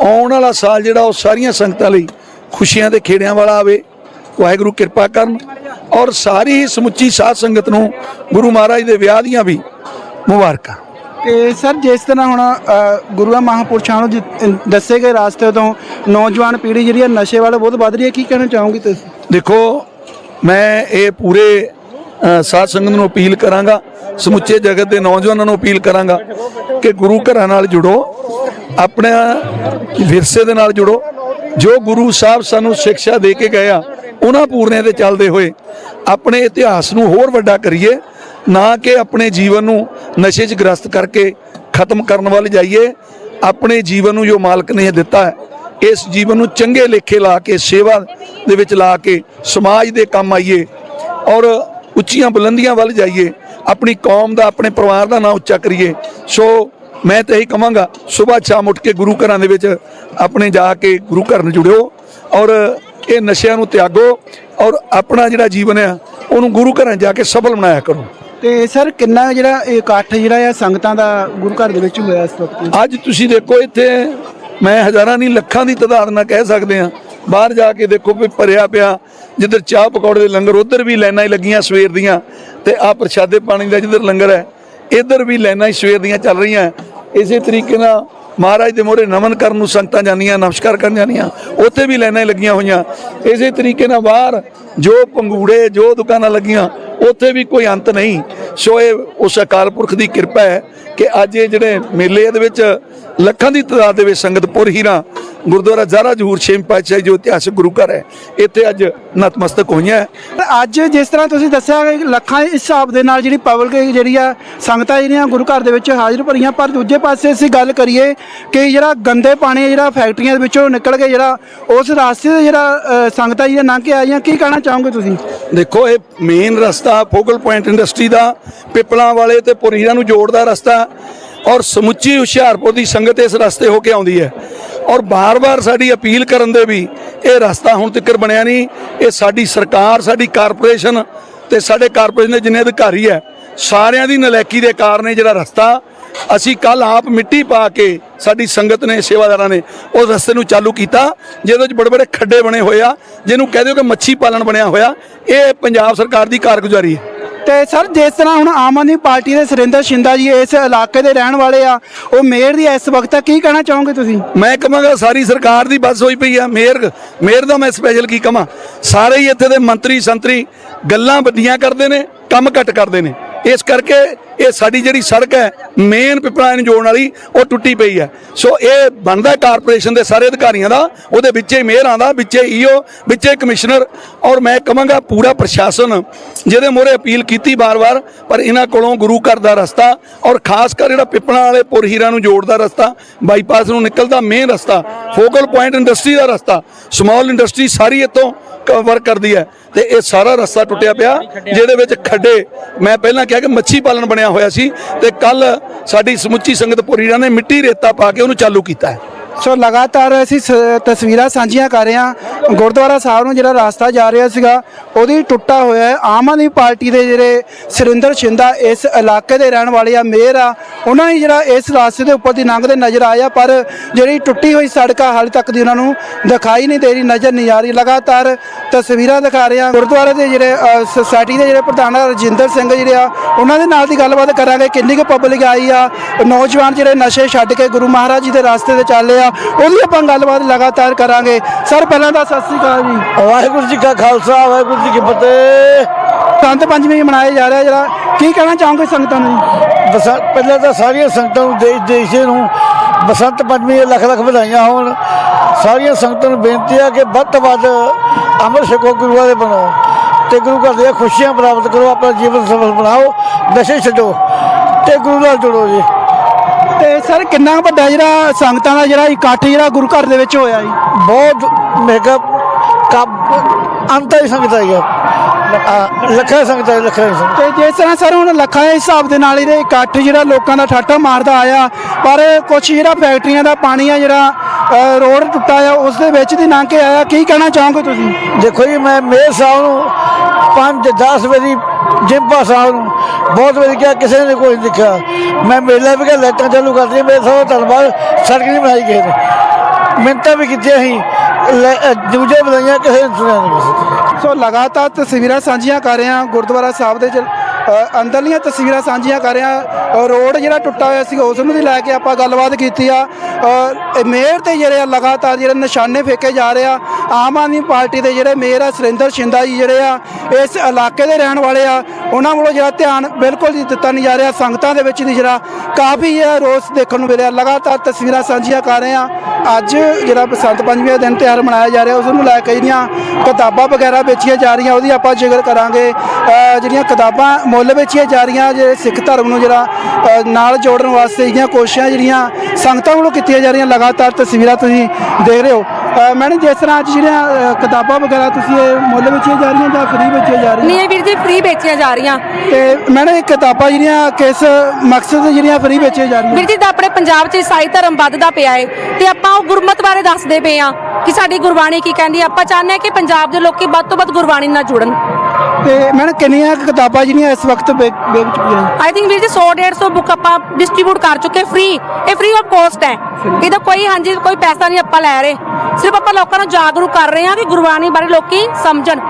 ਆਉਣ ਵਾਲਾ ਸਾਲ ਜਿਹੜਾ ਉਹ ਸਾਰੀਆਂ ਸੰਗਤਾਂ ਲਈ ਖੁਸ਼ੀਆਂ ਦੇ ਖੇੜਿਆਂ ਵਾਲਾ ਆਵੇ। ਵਾਹਿਗੁਰੂ ਕਿਰਪਾ ਕਰਨ ਔਰ ਸਾਰੀ ਹੀ ਸਮੁੱਚੀ ਸਾਧ ਸੰਗਤ ਨੂੰ ਗੁਰੂ ਮਹਾਰਾਜ ਦੇ ਵਿਆਹ ਦੀਆਂ ਵੀ ਮੁਬਾਰਕਾਂ। ਤੇ ਸਰ ਜਿਸ ਤਰ੍ਹਾਂ ਹੁਣ ਗੁਰੂਆਂ ਮਹਾਂਪੁਰਸ਼ਾਂ ਨੂੰ ਦੱਸੇ ਗਏ ਰਾਸਤੇ ਤੋਂ ਨੌਜਵਾਨ ਪੀੜ੍ਹੀ ਜਿਹੜੀ ਹੈ ਨਸ਼ੇ ਵੱਲ ਬਹੁਤ ਵੱਧ ਰਹੀ ਹੈ ਕੀ ਕਹਿਣਾ ਚਾਹੋਗੇ ਤੁਸੀਂ? ਦੇਖੋ ਮੈਂ ਇਹ ਪੂਰੇ ਸਾਧ ਸੰਗਤ ਨੂੰ ਅਪੀਲ ਕਰਾਂਗਾ ਸਮੁੱਚੇ ਜਗਤ ਦੇ ਨੌਜਵਾਨਾਂ ਨੂੰ ਅਪੀਲ ਕਰਾਂਗਾ ਕਿ ਗੁਰੂ ਘਰਾਂ ਨਾਲ ਜੁੜੋ ਆਪਣੇ ਵਿਰਸੇ ਦੇ ਨਾਲ ਜੁੜੋ। ਜੋ ਗੁਰੂ ਸਾਹਿਬ ਸਾਨੂੰ ਸਿੱਖਿਆ ਦੇ ਕੇ ਗਏ ਆ ਉਹਨਾਂ ਪੂਰਨਿਆਂ ਦੇ ਚੱਲਦੇ ਹੋਏ ਆਪਣੇ ਇਤਿਹਾਸ ਨੂੰ ਹੋਰ ਵੱਡਾ ਕਰੀਏ, ਨਾ ਕਿ ਆਪਣੇ ਜੀਵਨ ਨੂੰ ਨਸ਼ੇ 'ਚ ਗ੍ਰਸਤ ਕਰਕੇ ਖਤਮ ਕਰਨ ਵੱਲ ਜਾਈਏ। ਆਪਣੇ ਜੀਵਨ ਨੂੰ ਜੋ ਮਾਲਕ ਨੇ ਦਿੱਤਾ ਹੈ, ਇਸ ਜੀਵਨ ਨੂੰ ਚੰਗੇ ਲੇਖੇ ਲਾ ਕੇ, ਸੇਵਾ ਦੇ ਵਿੱਚ ਲਾ ਕੇ, ਸਮਾਜ ਦੇ ਕੰਮ ਆਈਏ ਔਰ ਉੱਚੀਆਂ ਬੁਲੰਦੀਆਂ ਵੱਲ ਜਾਈਏ, ਆਪਣੀ ਕੌਮ ਦਾ, ਆਪਣੇ ਪਰਿਵਾਰ ਦਾ ਨਾਂ ਉੱਚਾ ਕਰੀਏ। ਸੋ ਮੈਂ ਤਾਂ ਇਹੀ ਕਹਾਂਗਾ ਸਵੇਰ ਸ਼ਾਮ ਉੱਠ ਕੇ ਗੁਰੂ ਘਰਾਂ ਦੇ ਵਿੱਚ ਆਪਣੇ ਜਾ ਕੇ ਗੁਰੂ ਘਰ ਨਾਲ ਜੁੜਿਓ ਔਰ ਇਹ ਨਸ਼ਿਆਂ ਨੂੰ ਤਿਆਗੋ ਔਰ ਆਪਣਾ ਜਿਹੜਾ ਜੀਵਨ ਹੈ ਉਹਨੂੰ ਗੁਰੂ ਘਰਾਂ ਜਾ ਕੇ ਸਫਲ ਬਣਾਇਆ ਕਰੋ। ਤੇ ਸਰ ਕਿੰਨਾ ਜਿਹੜਾ ਇਕੱਠ ਜਿਹੜਾ ਆ ਸੰਗਤਾਂ ਦਾ ਗੁਰੂ ਘਰ ਦੇ ਵਿੱਚ ਹੋਇਆ ਇਸ ਵਕਤ? ਅੱਜ ਤੁਸੀਂ ਦੇਖੋ ਇੱਥੇ ਮੈਂ ਹਜ਼ਾਰਾਂ ਨਹੀਂ ਲੱਖਾਂ ਦੀ ਤਾਦਾਦ ਨਾਲ ਕਹਿ ਸਕਦੇ ਆ ਬਾਹਰ ਜਾ ਕੇ ਦੇਖੋ ਵੀ ਭਰਿਆ ਪਿਆ ਜਿੱਧਰ ਚਾਹ ਪਕੌੜੇ ਦੇ ਲੰਗਰ ਉਧਰ ਵੀ ਲਾਈਨਾਂ ਹੀ ਲੱਗੀਆਂ ਸਵੇਰ ਦੀਆਂ। ਤੇ ਆ ਪ੍ਰਸ਼ਾਦੇ ਪਾਣੀ ਦਾ ਜਿੱਧਰ ਲੰਗਰ ਹੈ ਇੱਧਰ ਵੀ ਲਾਈਨਾਂ ਹੀ ਸਵੇਰ ਦੀਆਂ ਚੱਲ ਰਹੀਆਂ। ਇਸੇ ਤਰੀਕੇ ਨਾਲ ਮਹਾਰਾਜ ਦੇ ਮੋਹਰੇ ਨਮਨ ਕਰਨ ਨੂੰ ਸੰਗਤਾਂ ਜਾਂਦੀਆਂ, ਨਮਸਕਾਰ ਕਰਨ ਜਾਂਦੀਆਂ, ਉੱਥੇ ਵੀ ਲਾਈਨਾਂ ਲੱਗੀਆਂ ਹੋਈਆਂ। ਇਸੇ ਤਰੀਕੇ ਨਾਲ ਬਾਹਰ ਜੋ ਪੰਗੂੜੇ ਜੋ ਦੁਕਾਨਾਂ ਲੱਗੀਆਂ, ਉੱਥੇ ਵੀ ਕੋਈ ਅੰਤ ਨਹੀਂ। ਸੋ ਇਹ ਉਸ ਅਕਾਲ ਪੁਰਖ ਦੀ ਕਿਰਪਾ ਹੈ ਕਿ ਅੱਜ ਇਹ ਜਿਹੜੇ ਮੇਲੇ ਦੇ ਵਿੱਚ ਲੱਖਾਂ ਦੀ ਤਾਦਾਦ ਦੇ ਵਿੱਚ ਸੰਗਤ ਪੁਰ ਹੀਰਾ ਗੁਰਦੁਆਰਾ ਜ਼ਾਰਾ ਜਹੂਰ ਛੇਮ ਪਾਤਸ਼ਾਹੀ ਜੋ ਇਤਿਹਾਸਕ ਗੁਰੂ ਘਰ ਹੈ। ਇੱਥੇ ਅੱਜ ਨਤਮਸਤਕ ਹੋਈਆਂ ਅੱਜ ਜਿਸ ਤਰ੍ਹਾਂ ਤੁਸੀਂ ਦੱਸਿਆ ਕਿ ਲੱਖਾਂ ਦੇ ਹਿਸਾਬ ਦੇ ਨਾਲ ਜਿਹੜੀ ਪਬਲਿਕ ਜਿਹੜੀ ਆ ਸੰਗਤਾਂ ਜਿਹੜੀਆਂ ਗੁਰੂ ਘਰ ਦੇ ਵਿੱਚ ਹਾਜ਼ਰ ਭਰੀਆਂ ਪਰ ਦੂਜੇ ਪਾਸੇ ਅਸੀਂ ਗੱਲ ਕਰੀਏ ਕਿ ਜਿਹੜਾ ਗੰਦੇ ਪਾਣੀ ਜਿਹੜਾ ਫੈਕਟਰੀਆਂ ਦੇ ਵਿੱਚੋਂ ਨਿਕਲ ਕੇ ਜਿਹੜਾ ਉਸ ਰਾਸਤੇ ਤੇ ਜਿਹੜਾ ਸੰਗਤਾਂ ਜਿਹੜੀਆਂ ਲੰਘ ਕੇ ਆਈਆਂ ਕੀ ਕਹਿਣਾ ਚਾਹੋਗੇ ਤੁਸੀਂ? ਦੇਖੋ ਇਹ ਮੇਨ ਰਸਤਾ ਫੋਕਲ ਪੁਆਇੰਟ ਇੰਡਸਟਰੀ ਦਾ ਪਿਪਲਾਂ ਵਾਲੇ ਤੇ ਪੁਰੀਆਂ ਨੂੰ ਜੋੜਦਾ ਰਸਤਾ। ਔਰ ਸਮੁੱਚੀ ਹੁਸ਼ਿਆਰਪੁਰ ਦੀ ਸੰਗਤ ਇਸ ਰਸਤੇ ਹੋ ਕੇ ਆਉਂਦੀ ਹੈ। ਔਰ ਬਾਰ-ਬਾਰ ਸਾਡੀ ਅਪੀਲ ਕਰਨ ਦੇ ਵੀ ਇਹ ਰਸਤਾ ਹੁਣ ਤੱਕ ਬਣਿਆ ਨਹੀਂ। ਇਹ ਸਾਡੀ ਸਰਕਾਰ, ਸਾਡੀ ਕਾਰਪੋਰੇਸ਼ਨ ਤੇ ਸਾਡੇ ਕਾਰਪੋਰੇਸ਼ਨ ਦੇ ਜਿੰਨੇ ਅਧਿਕਾਰੀ ਹੈ, ਸਾਰਿਆਂ ਦੀ ਨਲੈਕੀ ਦੇ ਕਾਰਨ ਇਹ ਜਿਹੜਾ ਰਸਤਾ, ਅਸੀਂ ਕੱਲ ਆਪ ਮਿੱਟੀ ਪਾ ਕੇ ਸਾਡੀ ਸੰਗਤ ਨੇ, ਸੇਵਾਦਾਰਾਂ ਨੇ ਉਸ ਰਸਤੇ ਨੂੰ ਚਾਲੂ ਕੀਤਾ, ਜਿਹਦੇ ਵਿੱਚ ਬੜੇ ਬੜੇ ਖੱਡੇ ਬਣੇ ਹੋਏ ਆ, ਜਿਹਨੂੰ ਕਹਿ ਦਿਓ ਕਿ ਮੱਛੀ ਪਾਲਣ ਬਣਿਆ ਹੋਇਆ। ਇਹ ਪੰਜਾਬ ਸਰਕਾਰ ਦੀ ਕਾਰਗੁਜ਼ਾਰੀ ਹੈ। ਤੇ ਸਰ, ਜਿਸ ਤਰ੍ਹਾਂ ਹੁਣ ਆਮ ਆਦਮੀ ਪਾਰਟੀ ਦੇ ਸੁਰਿੰਦਰ ਸ਼ਿੰਦਾ ਜੀ ਇਸ ਇਲਾਕੇ ਦੇ ਰਹਿਣ ਵਾਲੇ ਆ, ਉਹ ਮੇਅਰ ਦੀ ਇਸ ਵਕਤ ਕੀ ਕਹਿਣਾ ਚਾਹੋਗੇ ਤੁਸੀਂ? ਮੈਂ ਕਹਾਂਗਾ ਸਾਰੀ ਸਰਕਾਰ ਦੀ ਬਸ ਹੋਈ ਪਈ ਆ, ਮੇਅਰ ਮੇਅਰ ਦਾ ਮੈਂ ਸਪੈਸ਼ਲ ਕੀ ਕਹਾਂ? ਸਾਰੇ ਹੀ ਇੱਥੇ ਦੇ ਮੰਤਰੀ ਸੰਤਰੀ ਗੱਲਾਂ ਵੱਡੀਆਂ ਕਰਦੇ ਨੇ, ਕੰਮ ਘੱਟ ਕਰਦੇ ਨੇ। ਇਸ ਕਰਕੇ ਇਹ ਸਾਡੀ ਜਿਹੜੀ ਸੜਕ ਹੈ ਮੇਨ ਪਿਪਲਾ ਨੂੰ ਜੋੜਨ ਵਾਲੀ, ਉਹ ਟੁੱਟੀ ਪਈ ਹੈ। ਸੋ ਇਹ ਬਣਦਾ ਕਾਰਪੋਰੇਸ਼ਨ ਦੇ ਸਾਰੇ ਅਧਿਕਾਰੀਆਂ ਦਾ, ਉਹਦੇ ਵਿੱਚੇ ਮੇਅਰਾਂ ਦਾ, ਵਿੱਚੇ ਈਓ ਵਿੱਚੇ ਕਮਿਸ਼ਨਰ, ਔਰ ਮੈਂ ਕਹਾਂਗਾ ਪੂਰਾ ਪ੍ਰਸ਼ਾਸਨ, ਜਿਹਦੇ ਮੋਹਰੇ ਅਪੀਲ ਕੀਤੀ ਬਾਰ-ਬਾਰ ਪਰ ਇਹਨਾਂ ਕੋਲੋਂ ਗੁਰੂ ਘਰ ਦਾ ਰਸਤਾ, ਔਰ ਖਾਸ ਕਰ ਜਿਹੜਾ ਪਿਪਲਾ ਵਾਲੇ ਪੁਰ ਹੀਰਾ ਨੂੰ ਜੋੜਦਾ ਰਸਤਾ ਬਾਈਪਾਸ ਨੂੰ ਨਿਕਲਦਾ ਮੇਨ ਰਸਤਾ ਫੋਕਲ ਪੁਆਇੰਟ ਇੰਡਸਟਰੀ ਦਾ ਰਸਤਾ ਸਮਾਲ ਇੰਡਸਟਰੀ ਸਾਰੀ ਇੱਥੋਂ ਕਵਰ ਕਰਦੀ ਹੈ। ਤੇ ਇਹ ਸਾਰਾ ਰਸਤਾ ਟੁੱਟਿਆ ਪਿਆ ਜਿਹਦੇ ਵਿੱਚ ਖੱਡੇ। ਮੈਂ ਪਹਿਲਾਂ ਕਿਹਾ ਕਿ ਮੱਛੀ ਪਾਲਣ ਬਣਿਆ ਹੋਇਆ ਸੀ ਤੇ ਕੱਲ ਸਾਡੀ ਸਮੁੱਚੀ ਸੰਗਤ ਪੁਰੀਰਾ ਨੇ ਮਿੱਟੀ ਰੇਤਾ ਪਾ ਕੇ ਉਹਨੂੰ ਚਾਲੂ ਕੀਤਾ ਹੈ। ਸੋ ਲਗਾਤਾਰ ਅਸੀਂ ਸ- ਤਸਵੀਰਾਂ ਸਾਂਝੀਆਂ ਕਰ ਰਹੇ ਹਾਂ। ਗੁਰਦੁਆਰਾ ਸਾਹਿਬ ਨੂੰ ਜਿਹੜਾ ਰਾਸਤਾ ਜਾ ਰਿਹਾ ਸੀਗਾ ਉਹਦੀ ਟੁੱਟਾ ਹੋਇਆ ਹੈ। ਆਮ ਆਦਮੀ ਪਾਰਟੀ ਦੇ ਜਿਹੜੇ ਸੁਰਿੰਦਰ ਸ਼ਿੰਦਾ ਇਸ ਇਲਾਕੇ ਦੇ ਰਹਿਣ ਵਾਲੇ ਆ ਮੇਅਰ ਆ ਉਹਨਾਂ ਨੇ ਜਿਹੜਾ ਇਸ ਰਾਸਤੇ ਦੇ ਉੱਪਰ ਦੀ ਲੰਘਦੇ ਨਜ਼ਰ ਆਇਆ ਪਰ ਜਿਹੜੀ ਟੁੱਟੀ ਹੋਈ ਸੜਕ ਆ ਹਾਲੇ ਤੱਕ ਦੀ ਉਹਨਾਂ ਨੂੰ ਦਿਖਾਈ ਨਹੀਂ ਦੇ ਰਹੀ ਨਜ਼ਰ ਨਹੀਂ ਆ ਰਹੀ। ਲਗਾਤਾਰ ਤਸਵੀਰਾਂ ਦਿਖਾ ਰਹੇ ਹਾਂ ਗੁਰਦੁਆਰੇ ਦੇ ਜਿਹੜੇ ਸੁਸਾਇਟੀ ਦੇ ਜਿਹੜੇ ਪ੍ਰਧਾਨ ਆ ਰਜਿੰਦਰ ਸਿੰਘ ਜਿਹੜੇ ਆ ਉਹਨਾਂ ਦੇ ਨਾਲ ਦੀ ਗੱਲਬਾਤ ਕਰਾਂਗੇ। ਕਿੰਨੀ ਕੁ ਪਬਲਿਕ ਆਈ ਆ? ਨੌਜਵਾਨ ਜਿਹੜੇ ਨਸ਼ੇ ਛੱਡ ਕੇ ਗੁਰੂ ਮਹਾਰਾਜ ਜੀ ਦੇ ਰਾਸਤੇ ਤੇ ਚੱਲੇ ਆ ਉਹਦੀ ਆਪਾਂ ਗੱਲਬਾਤ ਲਗਾਤਾਰ ਕਰਾਂਗੇ। ਸਰ ਪਹਿਲਾਂ ਤਾਂ ਸਤਿ ਸ੍ਰੀ ਅਕਾਲ ਜੀ। ਵਾਹਿਗੁਰੂ ਜੀ ਕਾ ਖਾਲਸਾ ਵਾਹਿਗੁਰੂ ਜੀ ਕੀ ਫਤਿਹ। ਸੰਤ ਪੰਜਵੀਂ ਮਨਾਇਆ ਜਾ ਰਿਹਾ ਜਿਹੜਾ ਕੀ ਕਹਿਣਾ ਚਾਹੋਗੇ ਸੰਗਤਾਂ ਨੂੰ ਬਸੰਤ ਪਹਿਲਾਂ ਤਾਂ ਸਾਰੀਆਂ ਸੰਗਤਾਂ ਨੂੰ ਦੇਸ਼ ਦੇਸ਼ੇ ਨੂੰ ਬਸੰਤ ਪੰਚਮੀ ਦੀਆਂ ਲੱਖ ਲੱਖ ਵਧਾਈਆਂ ਹੋਣ। ਸਾਰੀਆਂ ਸੰਗਤਾਂ ਨੂੰ ਬੇਨਤੀ ਆ ਕਿ ਵੱਧ ਤੋਂ ਵੱਧ ਅਮਰ ਛਕੋ ਗੁਰੂਆਂ ਦੇ ਬਣੋ ਤੇ ਗੁਰੂ ਘਰ ਦੀਆਂ ਖੁਸ਼ੀਆਂ ਪ੍ਰਾਪਤ ਕਰੋ ਆਪਣਾ ਜੀਵਨ ਸਫਲ ਬਣਾਓ ਨਸ਼ੇ ਛੱਡੋ ਤੇ ਗੁਰੂ ਨਾਲ ਜੁੜੋ ਜੀ। ਤੇ ਸਰ ਕਿੰਨਾ ਵੱਡਾ ਜਿਹੜਾ ਸੰਗਤਾਂ ਦਾ ਜਿਹੜਾ ਇਕੱਠ ਜਿਹੜਾ ਗੁਰੂ ਘਰ ਦੇ ਵਿੱਚ ਹੋਇਆ ਜੀ? ਬਹੁਤ ਮੇਗਾ ਅੰਤ ਹੀ ਸੰਗਤ ਹੈ ਲੱਖਾਂ ਸੰਗਤ ਲੱਖਾਂ ਸੰਗਤ। ਤੇ ਜਿਸ ਤਰ੍ਹਾਂ ਸਰ ਹੁਣ ਲੱਖਾਂ ਦੇ ਹਿਸਾਬ ਦੇ ਨਾਲ ਇਹਦੇ ਇਕੱਠ ਜਿਹੜਾ ਲੋਕਾਂ ਦਾ ਠਾਠਾ ਮਾਰਦਾ ਆਇਆ ਪਰ ਕੁਝ ਜਿਹੜਾ ਫੈਕਟਰੀਆਂ ਦਾ ਪਾਣੀ ਆ ਜਿਹੜਾ ਰੋਡ ਟੁੱਟਾ ਆ ਉਸ ਦੇ ਵਿੱਚ ਦੀ ਲੰਘ ਕੇ ਆਇਆ। ਕੀ ਕਹਿਣਾ ਚਾਹੋਗੇ ਤੁਸੀਂ? ਦੇਖੋ ਜੀ ਮੈਂ ਮੇਰ ਸਾਹਿਬ ਨੂੰ 5 10 ਵਾਰੀ ਜਿੰਪਾ ਸਾਹਿਬ ਨੂੰ ਬਹੁਤ ਵਾਰੀ ਕਿਹਾ ਕਿਸੇ ਨੇ ਕੋਈ ਨਹੀਂ ਦੇਖਿਆ ਮੈਂ ਮੇਲਾ ਵੀ ਲਾਈਟਾਂ ਚਾਲੂ ਕਰ ਦਿੱਤੀਆਂ ਮੇਰੇ ਸਾਹਿਬ ਧੰਨਵਾਦ ਸੜਕ ਨਹੀਂ ਬਣਾਈ ਨੇ। ਮਿੰਟਾਂ ਵੀ ਕੀਤੀਆਂ ਸੀ ਲੈ- ਅ, ਦੂਜੇ ਬੁਲਾਈਆਂ ਕਿਸੇ ਨੇ ਸੁਣਿਆ ਨਹੀਂ ਕਿਸੇ ਸੋ ਲਗਾਤਾਰ ਤਸਵੀਰਾਂ ਸਾਂਝੀਆਂ ਕਰ ਰਹੇ ਹਾਂ ਗੁਰਦੁਆਰਾ ਸਾਹਿਬ ਦੇ ਚ- ਅੰਦਰਲੀਆਂ ਤਸਵੀਰਾਂ ਸਾਂਝੀਆਂ ਕਰ ਰਿਹਾ ਰੋਡ ਜਿਹੜਾ ਟੁੱਟਾ ਹੋਇਆ ਸੀ ਉਸ ਨੂੰ ਵੀ ਲੈ ਕੇ ਆਪਾਂ ਗੱਲਬਾਤ ਕੀਤੀ ਆ। ਮੇਅਰ ਤੇ ਜਿਹੜੇ ਆ ਲਗਾਤਾਰ ਜਿਹੜੇ ਨਿਸ਼ਾਨੇ ਫੇਕੇ ਜਾ ਰਹੇ ਆ, ਆਮ ਆਦਮੀ ਪਾਰਟੀ ਦੇ ਜਿਹੜੇ ਮੇਅਰ ਆ, ਸੁਰਿੰਦਰ ਸ਼ਿੰਦਾ ਜੀ ਜਿਹੜੇ ਆ, ਇਸ ਇਲਾਕੇ ਦੇ ਰਹਿਣ ਵਾਲੇ ਆ, ਉਹਨਾਂ ਵੱਲੋਂ ਜਿਹੜਾ ਧਿਆਨ ਬਿਲਕੁਲ ਨਹੀਂ ਦਿੱਤਾ ਨਹੀਂ ਜਾ ਰਿਹਾ। ਸੰਗਤਾਂ ਦੇ ਵਿੱਚ ਨਹੀਂ ਜਿਹੜਾ ਕਾਫੀ ਰੋਸ ਦੇਖਣ ਨੂੰ ਮਿਲਿਆ। ਲਗਾਤਾਰ ਤਸਵੀਰਾਂ ਸਾਂਝੀਆਂ ਕਰ ਰਹੇ ਆ ਅੱਜ ਜਿਹੜਾ ਬਸੰਤ ਪੰਚਮੀ ਦਾ ਦਿਨ ਤਿਉਹਾਰ ਮਨਾਇਆ ਜਾ ਰਿਹਾ, ਉਸ ਨੂੰ ਲੈ ਕੇ ਜਿਹੜੀਆਂ ਕਿਤਾਬਾਂ ਵਗੈਰਾ ਵੇਚੀਆਂ ਜਾ ਰਹੀਆਂ, ਉਹਦੀ ਆਪਾਂ ਜ਼ਿਕਰ ਕਰਾਂਗੇ। ਜਿਹੜੀਆਂ ਕਿਤਾਬਾਂ ਮੁੱਲ ਵੇਚੀਆਂ ਜਾ ਰਹੀਆਂ, ਜਿਹੜੇ ਸਿੱਖ ਧਰਮ ਨੂੰ ਜਿਹੜਾ ਨਾਲ ਜੋੜਨ ਵਾਸਤੇ ਜਿਹੜੀਆਂ ਕੋਸ਼ਿਸ਼ਾਂ, ਜਿਹੜੀਆਂ ਸੰਗਤਾਂ ਵੱਲੋਂ ਕੀਤੀਆਂ ਜਾ ਰਹੀਆਂ, ਲਗਾਤਾਰ ਤਸਵੀਰਾਂ ਤੁਸੀਂ ਦੇਖ ਰਹੇ ਹੋ। ਮੈਡਮ ਜਿਸ ਤਰ੍ਹਾਂ ਅੱਜ ਜਿਹੜੀਆਂ ਕਿਤਾਬਾਂ ਵਗੈਰਾ ਤੁਸੀਂ ਇਹ ਮੁੱਲ ਵੇਚੀਆਂ ਜਾ ਰਹੀਆਂ ਜਾਂ ਫ੍ਰੀ ਵੇਚੀਆਂ ਜਾ ਰਹੀਆਂ? ਨਹੀਂ ਇਹ ਵੀਰ ਜੀ ਫ੍ਰੀ ਵੇਚੀਆਂ ਜਾ ਰਹੀਆਂ। ਤੇ ਮੈਡਮ ਇਹ ਕਿਤਾਬਾਂ ਜਿਹੜੀਆਂ ਕਿਸ ਮਕਸਦ ਜਿਹੜੀਆਂ ਫ੍ਰੀ ਵੇਚੀਆਂ ਜਾ ਰਹੀਆਂ? ਵੀਰ ਜੀ ਦਾ ਆਪਣੇ ਪੰਜਾਬ 'ਚ ਈਸਾਈ ਧਰਮ ਵੱਧਦਾ ਪਿਆ ਏ ਤੇ ਆਪਾਂ ਉਹ ਗੁਰਮਤ ਬਾਰੇ ਦੱਸਦੇ ਪਏ ਆ ਕਿ ਸਾਡੀ ਗੁਰਬਾਣੀ ਕੀ ਕਹਿੰਦੀ। ਆਪਾਂ ਚਾਹੁੰਦੇ ਆ ਕਿ ਪੰਜਾਬ ਦੇ ਲੋਕੀ ਵੱਧ ਤੋਂ ਵੱਧ ਗੁਰਬਾਣੀ ਨਾਲ ਜੁੜਨ। ਤੇ ਮੈਡਮ ਕਿੰਨੀਆਂ ਕੁ ਕਿਤਾਬਾਂ ਜਿਹੜੀਆਂ ਇਸ ਵਕਤ ਵੇਚ ਚੁੱਕੀਆਂ ਆਈ ਥਿੰਕ ਵੀਰ ਜੀ 100 150 ਬੁੱਕ ਆਪਾਂ ਡਿਸਟ੍ਰੀਬਿਊਟ ਕਰ ਚੁੱਕੇ ਫ੍ਰੀ ਇਹ ਫ੍ਰੀ ਆਫ ਕੋਸਟ ਹੈ। ਇਹਦਾ ਕੋਈ ਹਾਂਜੀ ਕੋਈ ਪੈਸਾ ਨਹੀਂ ਆਪਾਂ ਲੈ ਰਹੇ। ਸਿਰਫ ਆਪਾਂ ਲੋਕਾਂ ਨੂੰ ਜਾਗਰੂਕ ਕਰ ਰਹੇ ਹਾਂ ਕਿ ਗੁਰਬਾਣੀ ਬਾਰੇ ਲੋਕੀ ਸਮਝਣ।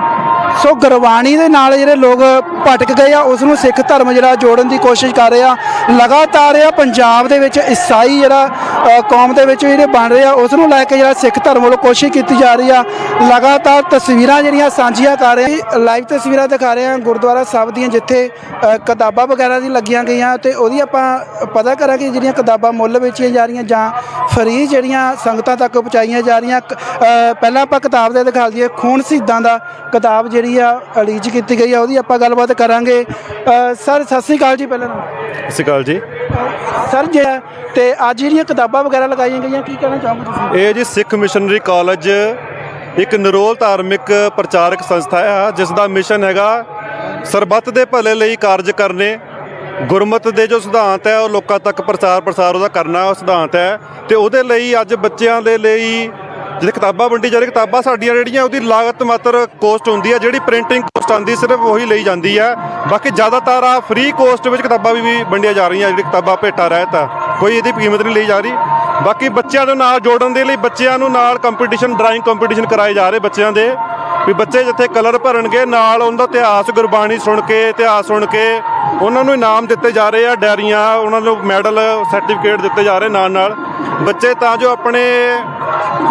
ਸੋ ਗੁਰਬਾਣੀ ਦੇ ਨਾਲ ਜਿਹੜੇ ਲੋਕ ਭਟਕ ਗਏ ਆ ਉਸ ਨੂੰ ਸਿੱਖ ਧਰਮ ਜਿਹੜਾ ਜੋੜਨ ਦੀ ਕੋਸ਼ਿਸ਼ ਕਰ ਰਹੇ ਆ। ਲਗਾਤਾਰ ਆ ਪੰਜਾਬ ਦੇ ਵਿੱਚ ਈਸਾਈ ਜਿਹੜਾ ਅ, ਕੌਮ ਦੇ ਵਿੱਚ ਜਿਹੜੇ ਬਣ ਰਹੇ ਆ ਉਸ ਨੂੰ ਲੈ ਕੇ ਜਿਹੜਾ ਸਿੱਖ ਧਰਮ ਵੱਲੋਂ ਕੋਸ਼ਿਸ਼ ਕੀਤੀ ਜਾ ਰਹੀ ਆ। ਲਗਾਤਾਰ ਤਸਵੀਰਾਂ ਜਿਹੜੀਆਂ ਸਾਂਝੀਆਂ ਕਰ ਰਹੇ ਆ ਲਾਈਵ ਤਸਵੀਰਾਂ ਦਿਖਾ ਰਹੇ ਆ ਗੁਰਦੁਆਰਾ ਸਾਹਿਬ ਦੀਆਂ ਜਿੱਥੇ ਕਿਤਾਬਾਂ ਵਗੈਰਾ ਦੀ ਲੱਗੀਆਂ ਗਈਆਂ ਤੇ ਉਹਦੀ ਆਪਾਂ ਪਤਾ ਕਰਾਂਗੇ ਜਿਹੜੀਆਂ ਕਿਤਾਬਾਂ ਮੁੱਲ ਵੇਚੀਆਂ ਜਾ ਰਹੀਆਂ ਜਾਂ ਫਰੀ ਜਿਹੜੀਆਂ ਸੰਗਤਾਂ ਤੱਕ ਪਹੁੰਚਾਈਆਂ ਜਾ ਰਹੀਆਂ ਪਹਿਲਾਂ ਆਪਾਂ ਕਿਤਾਬ ਦੇ ਦਿਖਾ ਦਈਏ ਖੂਨ ਸ਼ਹੀਦਾਂ ਦਾ ਕਿਤਾਬ ਜਿਹੜੀ ਆ ਰਿਲੀਜ਼ ਕੀਤੀ ਗਈ ਆ ਉਹਦੀ ਆਪਾਂ ਗੱਲਬਾਤ ਕਰਾਂਗੇ। ਸਰ ਸਤਿ ਸ੍ਰੀ ਅਕਾਲ ਜੀ ਪਹਿਲਾਂ। ਸਤਿ ਸ਼੍ਰੀ ਅਕਾਲ ਜੀ। ਸਰ ਜੇ ਤੇ ਅੱਜ ਜਿਹੜੀਆਂ ਕਿਤਾਬਾਂ ਵਗੈਰਾ ਲਗਾਈਆਂ ਗਈਆਂ ਕੀ ਕਹਿਣਾ ਚਾਹੋਗੇ ਤੁਸੀਂ? ਇਹ ਜੀ ਸਿੱਖ ਮਿਸ਼ਨਰੀ ਕਾਲਜ ਇੱਕ ਨਿਰੋਲ ਧਾਰਮਿਕ ਪ੍ਰਚਾਰਕ ਸੰਸਥਾ ਹੈ ਜਿਸ ਦਾ ਮਿਸ਼ਨ ਹੈਗਾ ਸਰਬੱਤ ਦੇ ਭਲੇ ਲਈ ਕਾਰਜ ਕਰਨੇ। ਗੁਰਮਤ ਦੇ ਜੋ ਸਿਧਾਂਤ ਹੈ, ਉਹ ਲੋਕਾਂ ਤੱਕ ਪ੍ਰਚਾਰ ਪ੍ਰਸਾਰ ਉਹਦਾ ਕਰਨਾ ਉਹ ਸਿਧਾਂਤ ਹੈ। ਤੇ ਉਹਦੇ ਲਈ ਅੱਜ ਬੱਚਿਆਂ ਦੇ ਲਈ ਜਿਹੜੀ ਕਿਤਾਬਾਂ ਵੰਡੀ ਜਾ ਰਹੀ, ਕਿਤਾਬਾਂ ਸਾਡੀਆਂ ਜਿਹੜੀਆਂ, ਉਹਦੀ ਲਾਗਤ ਮਾਤਰ ਕੋਸਟ ਹੁੰਦੀ ਹੈ, ਜਿਹੜੀ ਪ੍ਰਿੰਟਿੰਗ ਕੋਸਟ ਆਂਦੀ ਸਿਰਫ ਉਹੀ ਲਈ ਜਾਂਦੀ ਹੈ। ਬਾਕੀ ਜ਼ਿਆਦਾਤਰ ਆ ਫ੍ਰੀ ਕੋਸਟ ਵਿੱਚ ਕਿਤਾਬਾਂ ਵੀ ਵੀ ਵੰਡੀਆਂ ਜਾ ਰਹੀਆਂ, ਜਿਹੜੀ ਕਿਤਾਬਾਂ ਭੇਟਾ ਰਹਿਤ ਆ, ਕੋਈ ਇਹਦੀ ਕੀਮਤ ਨਹੀਂ ਲਈ ਜਾ ਰਹੀ। ਬਾਕੀ ਬੱਚਿਆਂ ਨੂੰ ਨਾਲ ਜੋੜਨ ਦੇ ਲਈ ਬੱਚਿਆਂ ਨੂੰ ਨਾਲ ਕੰਪੀਟੀਸ਼ਨ ਡਰਾਇੰਗ ਕੰਪੀਟੀਸ਼ਨ ਕਰਾਏ ਜਾ ਰਹੇ ਬੱਚਿਆਂ ਦੇ। ਵੀ ਬੱਚੇ ਜਿੱਥੇ ਕਲਰ ਭਰਨਗੇ, ਨਾਲ ਉਹਨਾਂ ਦਾ ਇਤਿਹਾਸ, ਗੁਰਬਾਣੀ ਸੁਣ ਕੇ, ਇਤਿਹਾਸ ਸੁਣ ਕੇ ਉਹਨਾਂ ਨੂੰ ਇਨਾਮ ਦਿੱਤੇ ਜਾ ਰਹੇ ਆ ਡੈਰੀਆਂ ਉਹਨਾਂ ਨੂੰ ਮੈਡਲ ਸਰਟੀਫਿਕੇਟ ਦਿੱਤੇ ਜਾ ਰਹੇ ਨਾਲ ਨਾਲ। ਬੱਚੇ ਤਾਂ ਜੋ ਆਪਣੇ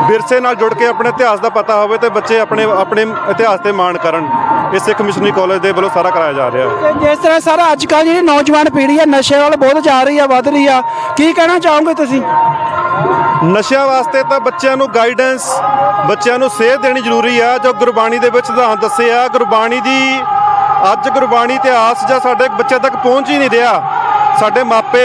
ਵਿਰਸੇ ਨਾਲ ਜੁੜ ਕੇ ਆਪਣੇ ਇਤਿਹਾਸ ਦਾ ਪਤਾ ਹੋਵੇ ਤੇ ਬੱਚੇ ਆਪਣੇ ਆਪਣੇ ਇਤਿਹਾਸ ਤੇ ਮਾਣ ਕਰਨ। ਇਹ ਸਿੱਖ ਮਿਸ਼ਨਰੀ ਕਾਲਜ ਦੇ ਵੱਲੋਂ ਸਾਰਾ ਕਰਾਇਆ ਜਾ ਰਿਹਾ। ਜਿਸ ਤਰ੍ਹਾਂ ਸਰ, ਅੱਜ ਕੱਲ੍ਹ ਜਿਹੜੀ ਨੌਜਵਾਨ ਪੀੜ੍ਹੀ ਆ, ਨਸ਼ੇ ਵੱਲ ਬਹੁਤ ਜਾ ਰਹੀ ਆ, ਵੱਧ ਰਹੀ ਆ, ਕੀ ਕਹਿਣਾ ਚਾਹੋਗੇ ਤੁਸੀਂ? ਨਸ਼ਿਆਂ ਵਾਸਤੇ ਤਾਂ ਬੱਚਿਆਂ ਨੂੰ ਗਾਈਡੈਂਸ ਬੱਚਿਆਂ ਨੂੰ ਸੇਧ ਦੇਣੀ ਜ਼ਰੂਰੀ ਆ। ਜੋ ਗੁਰਬਾਣੀ ਦੇ ਵਿੱਚ ਸਿਧਾਂਤ ਦੱਸੇ ਆ ਗੁਰਬਾਣੀ ਦੀ ਅੱਜ ਗੁਰਬਾਣੀ ਇਤਿਹਾਸ ਜਾਂ ਸਾਡੇ ਬੱਚਿਆਂ ਤੱਕ ਪਹੁੰਚ ਹੀ ਨਹੀਂ ਰਿਹਾ। ਸਾਡੇ ਮਾਪੇ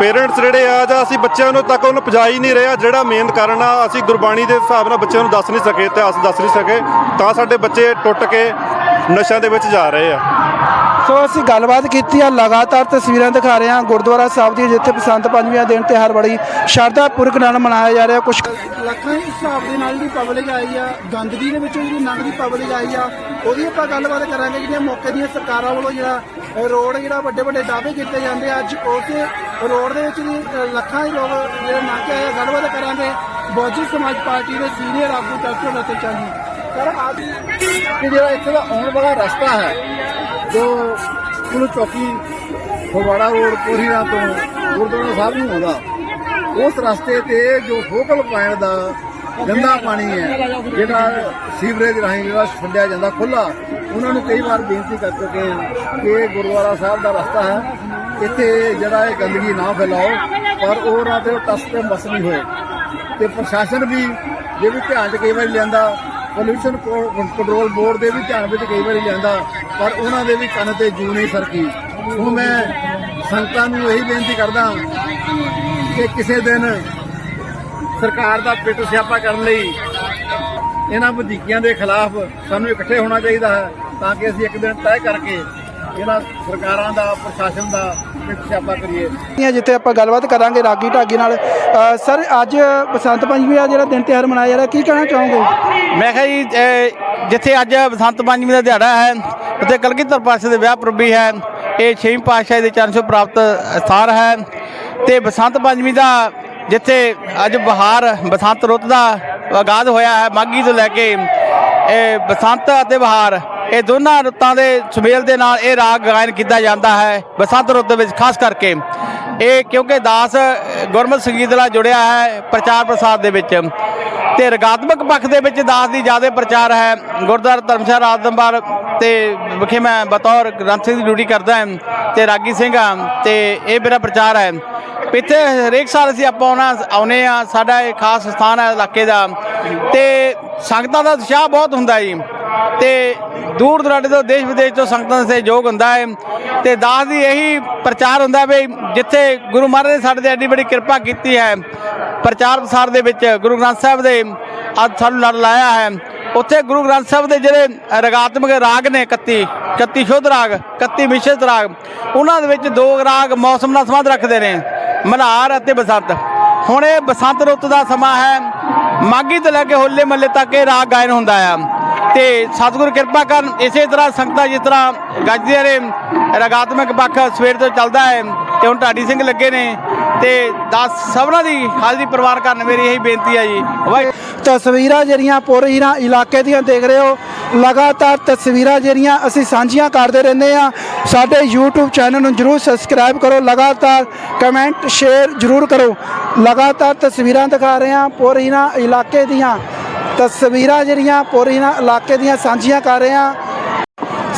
ਪੇਰੈਂਟਸ ਜਿਹੜੇ ਆ ਜਾਂ ਅਸੀਂ ਬੱਚਿਆਂ ਨੂੰ ਤੱਕ ਉਹਨੂੰ ਪਹੁੰਚਾ ਹੀ ਨਹੀਂ ਰਿਹਾ ਜਿਹੜਾ ਮੇਨ ਕਾਰਨ ਆ, ਅਸੀਂ ਗੁਰਬਾਣੀ ਦੇ ਹਿਸਾਬ ਨਾਲ ਬੱਚਿਆਂ ਨੂੰ ਦੱਸ ਨਹੀਂ ਸਕੇ ਇਤਿਹਾਸ ਦੱਸ ਨਹੀਂ ਸਕੇ, ਤਾਂ ਸਾਡੇ ਬੱਚੇ ਟੁੱਟ ਕੇ ਨਸ਼ਿਆਂ ਦੇ ਵਿੱਚ ਜਾ ਰਹੇ ਆ। ਸੋ ਅਸੀਂ ਗੱਲਬਾਤ ਕੀਤੀ ਆ, ਲਗਾਤਾਰ ਤਸਵੀਰਾਂ ਦਿਖਾ ਰਹੇ ਹਾਂ ਗੁਰਦੁਆਰਾ ਸਾਹਿਬ ਦੀ, ਜਿੱਥੇ ਬਸੰਤ ਪੰਚਮੀਆਂ ਦਿਨ ਤਿਉਹਾਰ ਬੜੀ ਸ਼ਰਧਾ ਪੂਰਵਕ ਨਾਲ ਮਨਾਇਆ ਜਾ ਰਿਹਾ। ਕੁਝ ਲੱਖਾਂ ਦੇ ਹਿਸਾਬ ਦੇ ਨਾਲ ਜਿਹੜੀ ਪਬਲਿਕ ਆਈ ਆ, ਗੰਦਗੀ ਦੇ ਵਿੱਚੋਂ ਜਿਹੜੀ ਨੰਗ ਦੀ ਪਬਲਿਕ ਆਈ ਆ, ਉਹਦੀ ਆਪਾਂ ਗੱਲਬਾਤ ਕਰਾਂਗੇ, ਜਿਹੜੀਆਂ ਮੌਕੇ ਦੀਆਂ ਸਰਕਾਰਾਂ ਵੱਲੋਂ ਜਿਹੜਾ ਰੋਡ ਜਿਹੜਾ ਵੱਡੇ ਵੱਡੇ ਦਾਅਵੇ ਕੀਤੇ ਜਾਂਦੇ ਆ, ਅੱਜ ਉਸੇ ਰੋਡ ਦੇ ਵਿੱਚ ਵੀ ਲੱਖਾਂ ਦੇ ਲੋਕ ਜਿਹੜੇ ਨੰਗ ਆਏ ਆ, ਗੱਲਬਾਤ ਕਰਾਂਗੇ। ਬਹੁਜਨ ਸਮਾਜ ਪਾਰਟੀ ਦੇ ਸੀਨੀਅਰ ਆਗੂ ਡਾਕਟਰ ਰਤਨ ਚੰਦ ਸਰ ਅੱਜ ਜਿਹੜਾ ਇੱਥੇ ਦਾ ਆਉਣ ਵਾਲਾ ਰਸਤਾ ਹੈ। ਜੋ ਪੁਲ ਚੌਕੀ ਫਗਵਾੜਾ ਰੋਡ ਕੋਰੀਆ ਤੋਂ ਗੁਰਦੁਆਰਾ ਸਾਹਿਬ ਨੂੰ ਆਉਂਦਾ, ਉਸ ਰਸਤੇ ਤੇ ਜੋ ਫੋਕਲ ਪੁਆਇੰਟ ਦਾ ਗੰਦਾ ਪਾਣੀ ਹੈ, ਜਿਹੜਾ ਸੀਵਰੇਜ ਰਾਹੀਂ ਜਿਹੜਾ ਛੱਡਿਆ ਜਾਂਦਾ ਖੁੱਲਾ ਉਹਨਾਂ ਨੂੰ ਕਈ ਵਾਰ ਬੇਨਤੀ ਕਰ ਚੁੱਕੇ ਹਾਂ ਕਿ ਇਹ ਗੁਰਦੁਆਰਾ ਸਾਹਿਬ ਦਾ ਰਸਤਾ ਹੈ, ਇੱਥੇ ਜਿਹੜਾ ਇਹ ਗੰਦਗੀ ਨਾ ਫੈਲਾਓ, ਪਰ ਉਹ ਨਾ ਤੇ ਟਸ ਤੇ ਮਸ ਨਹੀਂ ਹੋਏ। ਤੇ ਪ੍ਰਸ਼ਾਸਨ ਵੀ ਜੇ ਵੀ ਧਿਆਨ ਚ ਕਈ ਵਾਰੀ ਲਿਆਂਦਾ ਪੋਲੂਸ਼ਨ ਕੰਟਰੋਲ ਬੋਰਡ ਦੇ ਵੀ ਧਿਆਨ ਵਿੱਚ ਕਈ ਵਾਰੀ ਲਿਆਂਦਾ ਪਰ ਉਹਨਾਂ ਦੇ ਵੀ ਕੰਨ ਤੇ ਜੂ ਨਹੀਂ ਸਰਕੀ। ਹੁਣ ਮੈਂ ਸੰਗਤਾਂ ਨੂੰ ਇਹੀ ਬੇਨਤੀ ਕਰਦਾ ਕਿ ਕਿਸੇ ਦਿਨ ਸਰਕਾਰ ਦਾ ਪਿੱਟ ਸਿਆਪਾ ਕਰਨ ਲਈ ਇਹਨਾਂ ਵਧੀਕੀਆਂ ਦੇ ਖਿਲਾਫ ਸਾਨੂੰ ਇਕੱਠੇ ਹੋਣਾ ਚਾਹੀਦਾ ਹੈ ਤਾਂ ਕਿ ਅਸੀਂ ਇੱਕ ਦਿਨ ਤੈਅ ਕਰਕੇ ਇਹਨਾਂ ਸਰਕਾਰਾਂ ਦਾ, ਪ੍ਰਸ਼ਾਸਨ ਦਾ ਸਿਆਪਾ ਕਰੀਏ। ਜਿੱਥੇ ਆਪਾਂ ਗੱਲਬਾਤ ਕਰਾਂਗੇ ਰਾਗੀ ਢਾਗੀ ਨਾਲ। ਸਰ ਅੱਜ ਬਸੰਤ ਪੰਚਮੀ ਦਾ ਜਿਹੜਾ ਦਿਨ ਤਿਉਹਾਰ ਮਨਾਇਆ ਜਾ ਰਿਹਾ ਕੀ ਕਹਿਣਾ ਚਾਹੋਗੇ? ਮੈਂ ਕਿਹਾ ਜੀ ਜਿੱਥੇ ਅੱਜ ਬਸੰਤ ਪੰਚਮੀ ਦਾ ਦਿਹਾੜਾ ਹੈ ਉੱਥੇ ਕਲਗੀਧਰ ਪਾਸੇ ਦੇ ਵਿਆਹ ਪ੍ਰਬੀ ਹੈ ਇਹ ਛੇਵੀਂ ਪਾਤਸ਼ਾਹੀ ਦੇ ਚਰਨ ਛੋਹ ਪ੍ਰਾਪਤ ਸਥਾਨ ਹੈ। ਤੇ ਬਸੰਤ ਪੰਚਮੀ ਦਾ ਜਿੱਥੇ ਅੱਜ ਬਹਾਰ ਬਸੰਤ ਰੁੱਤ ਦਾ ਆਗਾਜ਼ ਹੋਇਆ ਹੈ ਮਾਘੀ ਤੋਂ ਲੈ ਕੇ ਇਹ ਬਸੰਤ ਅਤੇ ਬਹਾਰ ਇਹ ਦੋਨਾਂ ਰੁੱਤਾਂ ਦੇ ਸੁਮੇਲ ਦੇ ਨਾਲ ਇਹ ਰਾਗ ਗਾਇਨ ਕੀਤਾ ਜਾਂਦਾ ਹੈ ਬਸੰਤ ਰੁੱਤ ਦੇ ਵਿੱਚ ਖਾਸ ਕਰਕੇ। ਇਹ ਕਿਉਂਕਿ ਦਾਸ ਅ, ਗੁਰਮਤਿ ਸੰਗੀਤ ਨਾਲ ਜੁੜਿਆ ਹੈ ਪ੍ਰਚਾਰ ਪ੍ਰਸਾਰ ਦੇ ਵਿੱਚ। ਤੇ ਰਗਾਤਮਕ ਪੱਖ ਦੇ ਵਿੱਚ ਦਾਸ ਦੀ ਜ਼ਿਆਦਾ ਪ੍ਰਚਾਰ ਹੈ। ਗੁਰਦੁਆਰਾ ਧਰਮਸ਼ਾਲਾ ਰਾਜਦੰਬਾਰ ਤੇ ਵਿਖੇ ਮੈਂ ਬਤੌਰ ਗ੍ਰੰਥ ਸਿੰਘ ਦੀ ਡਿਊਟੀ ਕਰਦਾ ਹਾਂ ਤੇ ਰਾਗੀ ਸਿੰਘ ਹਾਂ ਤੇ ਇਹ ਮੇਰਾ ਪ੍ਰਚਾਰ ਹੈ। ਇੱਥੇ ਹਰੇਕ ਸਾਲ ਅਸੀਂ ਆਪਾਂ ਆਉਣਾ ਆਉਨੇ ਆ ਸਾਡਾ ਇਹ ਖਾਸ ਸਥਾਨ ਹੈ ਇਲਾਕੇ ਦਾ। ਤੇ ਸੰਗਤਾਂ ਦਾ ਉਤਸ਼ਾਹ ਬਹੁਤ ਹੁੰਦਾ ਜੀ। ਤੇ ਦੂਰ ਦੁਰਾਡੇ ਤੋਂ ਦੇਸ਼ ਵਿਦੇਸ਼ ਤੋਂ ਸੰਗਤਾਂ ਦਾ ਸਹਿਯੋਗ ਹੁੰਦਾ ਹੈ ਤੇ ਦਾਸ ਦੀ ਇਹੀ ਪ੍ਰਚਾਰ ਹੁੰਦਾ ਵੀ ਜਿੱਥੇ ਗੁਰੂ ਮਹਾਰਾਜ ਨੇ ਸਾਡੇ ਤੇ ਐਡੀ ਬੜੀ ਕਿਰਪਾ ਕੀਤੀ ਹੈ, ਪ੍ਰਚਾਰ ਪ੍ਰਸਾਰ ਦੇ ਵਿੱਚ ਗੁਰੂ ਗ੍ਰੰਥ ਸਾਹਿਬ ਦੇ ਅੱਜ ਸਾਨੂੰ ਲੜ ਲਾਇਆ ਹੈ। ਉੱਥੇ ਗੁਰੂ ਗ੍ਰੰਥ ਸਾਹਿਬ ਦੇ ਜਿਹੜੇ ਰਗਾਤਮਕ ਰਾਗ ਨੇ 31 31 ਸ਼ੁੱਧ ਰਾਗ 31 ਮਿਸ਼ਰਤ ਰਾਗ, ਉਹਨਾਂ ਦੇ ਵਿੱਚ ਦੋ ਰਾਗ ਮੌਸਮ ਨਾਲ ਸੰਬੰਧ ਰੱਖਦੇ ਨੇ ਮਨਹਾਰ ਅਤੇ ਬਸੰਤ। ਹੁਣ ਇਹ ਬਸੰਤ ਰੁੱਤ ਦਾ ਸਮਾਂ ਹੈ ਮਾਗੀ ਤੋਂ ਲੈ ਕੇ ਹੋਲੇ ਮੱਲੇ ਤੱਕ ਇਹ ਰਾਗ ਗਾਇਨ ਹੁੰਦਾ ਆ। ਤੇ ਸਤਿਗੁਰ ਕਿਰਪਾ ਕਰਨ ਇਸੇ ਤਰ੍ਹਾਂ ਸੰਗਤਾਂ ਜਿਸ ਤਰ੍ਹਾਂ ਗੱਜਦੇ ਰਹੇ, ਰਗਾਤਮਕ ਪੱਖ ਸਵੇਰ ਤੋਂ ਚੱਲਦਾ ਹੈ ਤੇ ਹੁਣ ਢਾਡੀ ਸਿੰਘ ਲੱਗੇ ਨੇ ਤੇ ਦਸ ਸਭਨਾਂ ਦੀ ਹਾਜ਼ਰੀ ਪ੍ਰਵਾਨ ਕਰਨ ਮੇਰੀ ਇਹੀ ਬੇਨਤੀ ਹੈ ਜੀ। ਤਸਵੀਰਾਂ ਜਿਹੜੀਆਂ ਪੂਰੀਆਂ ਇਲਾਕੇ ਦੀਆਂ ਦੇਖ ਰਹੇ ਹੋ, ਲਗਾਤਾਰ ਤਸਵੀਰਾਂ ਜਿਹੜੀਆਂ ਅਸੀਂ ਸਾਂਝੀਆਂ ਕਰਦੇ ਰਹਿੰਦੇ ਆ ਸਾਡੇ YouTube ਚੈਨਲ ਨੂੰ ਜਰੂਰ ਸਬਸਕ੍ਰਾਈਬ ਕਰੋ, ਲਗਾਤਾਰ ਕਮੈਂਟ ਸ਼ੇਅਰ ਜਰੂਰ ਕਰੋ। ਲਗਾਤਾਰ ਤਸਵੀਰਾਂ ਦਿਖਾ ਰਹੇ ਆ ਪੂਰੀਆਂ ਇਲਾਕੇ ਦੀਆਂ। ਤਸਵੀਰਾਂ ਜਿਹੜੀਆਂ ਪੂਰੀਆਂ ਇਲਾਕੇ ਦੀਆਂ ਸਾਂਝੀਆਂ ਕਰ ਰਹੇ ਆ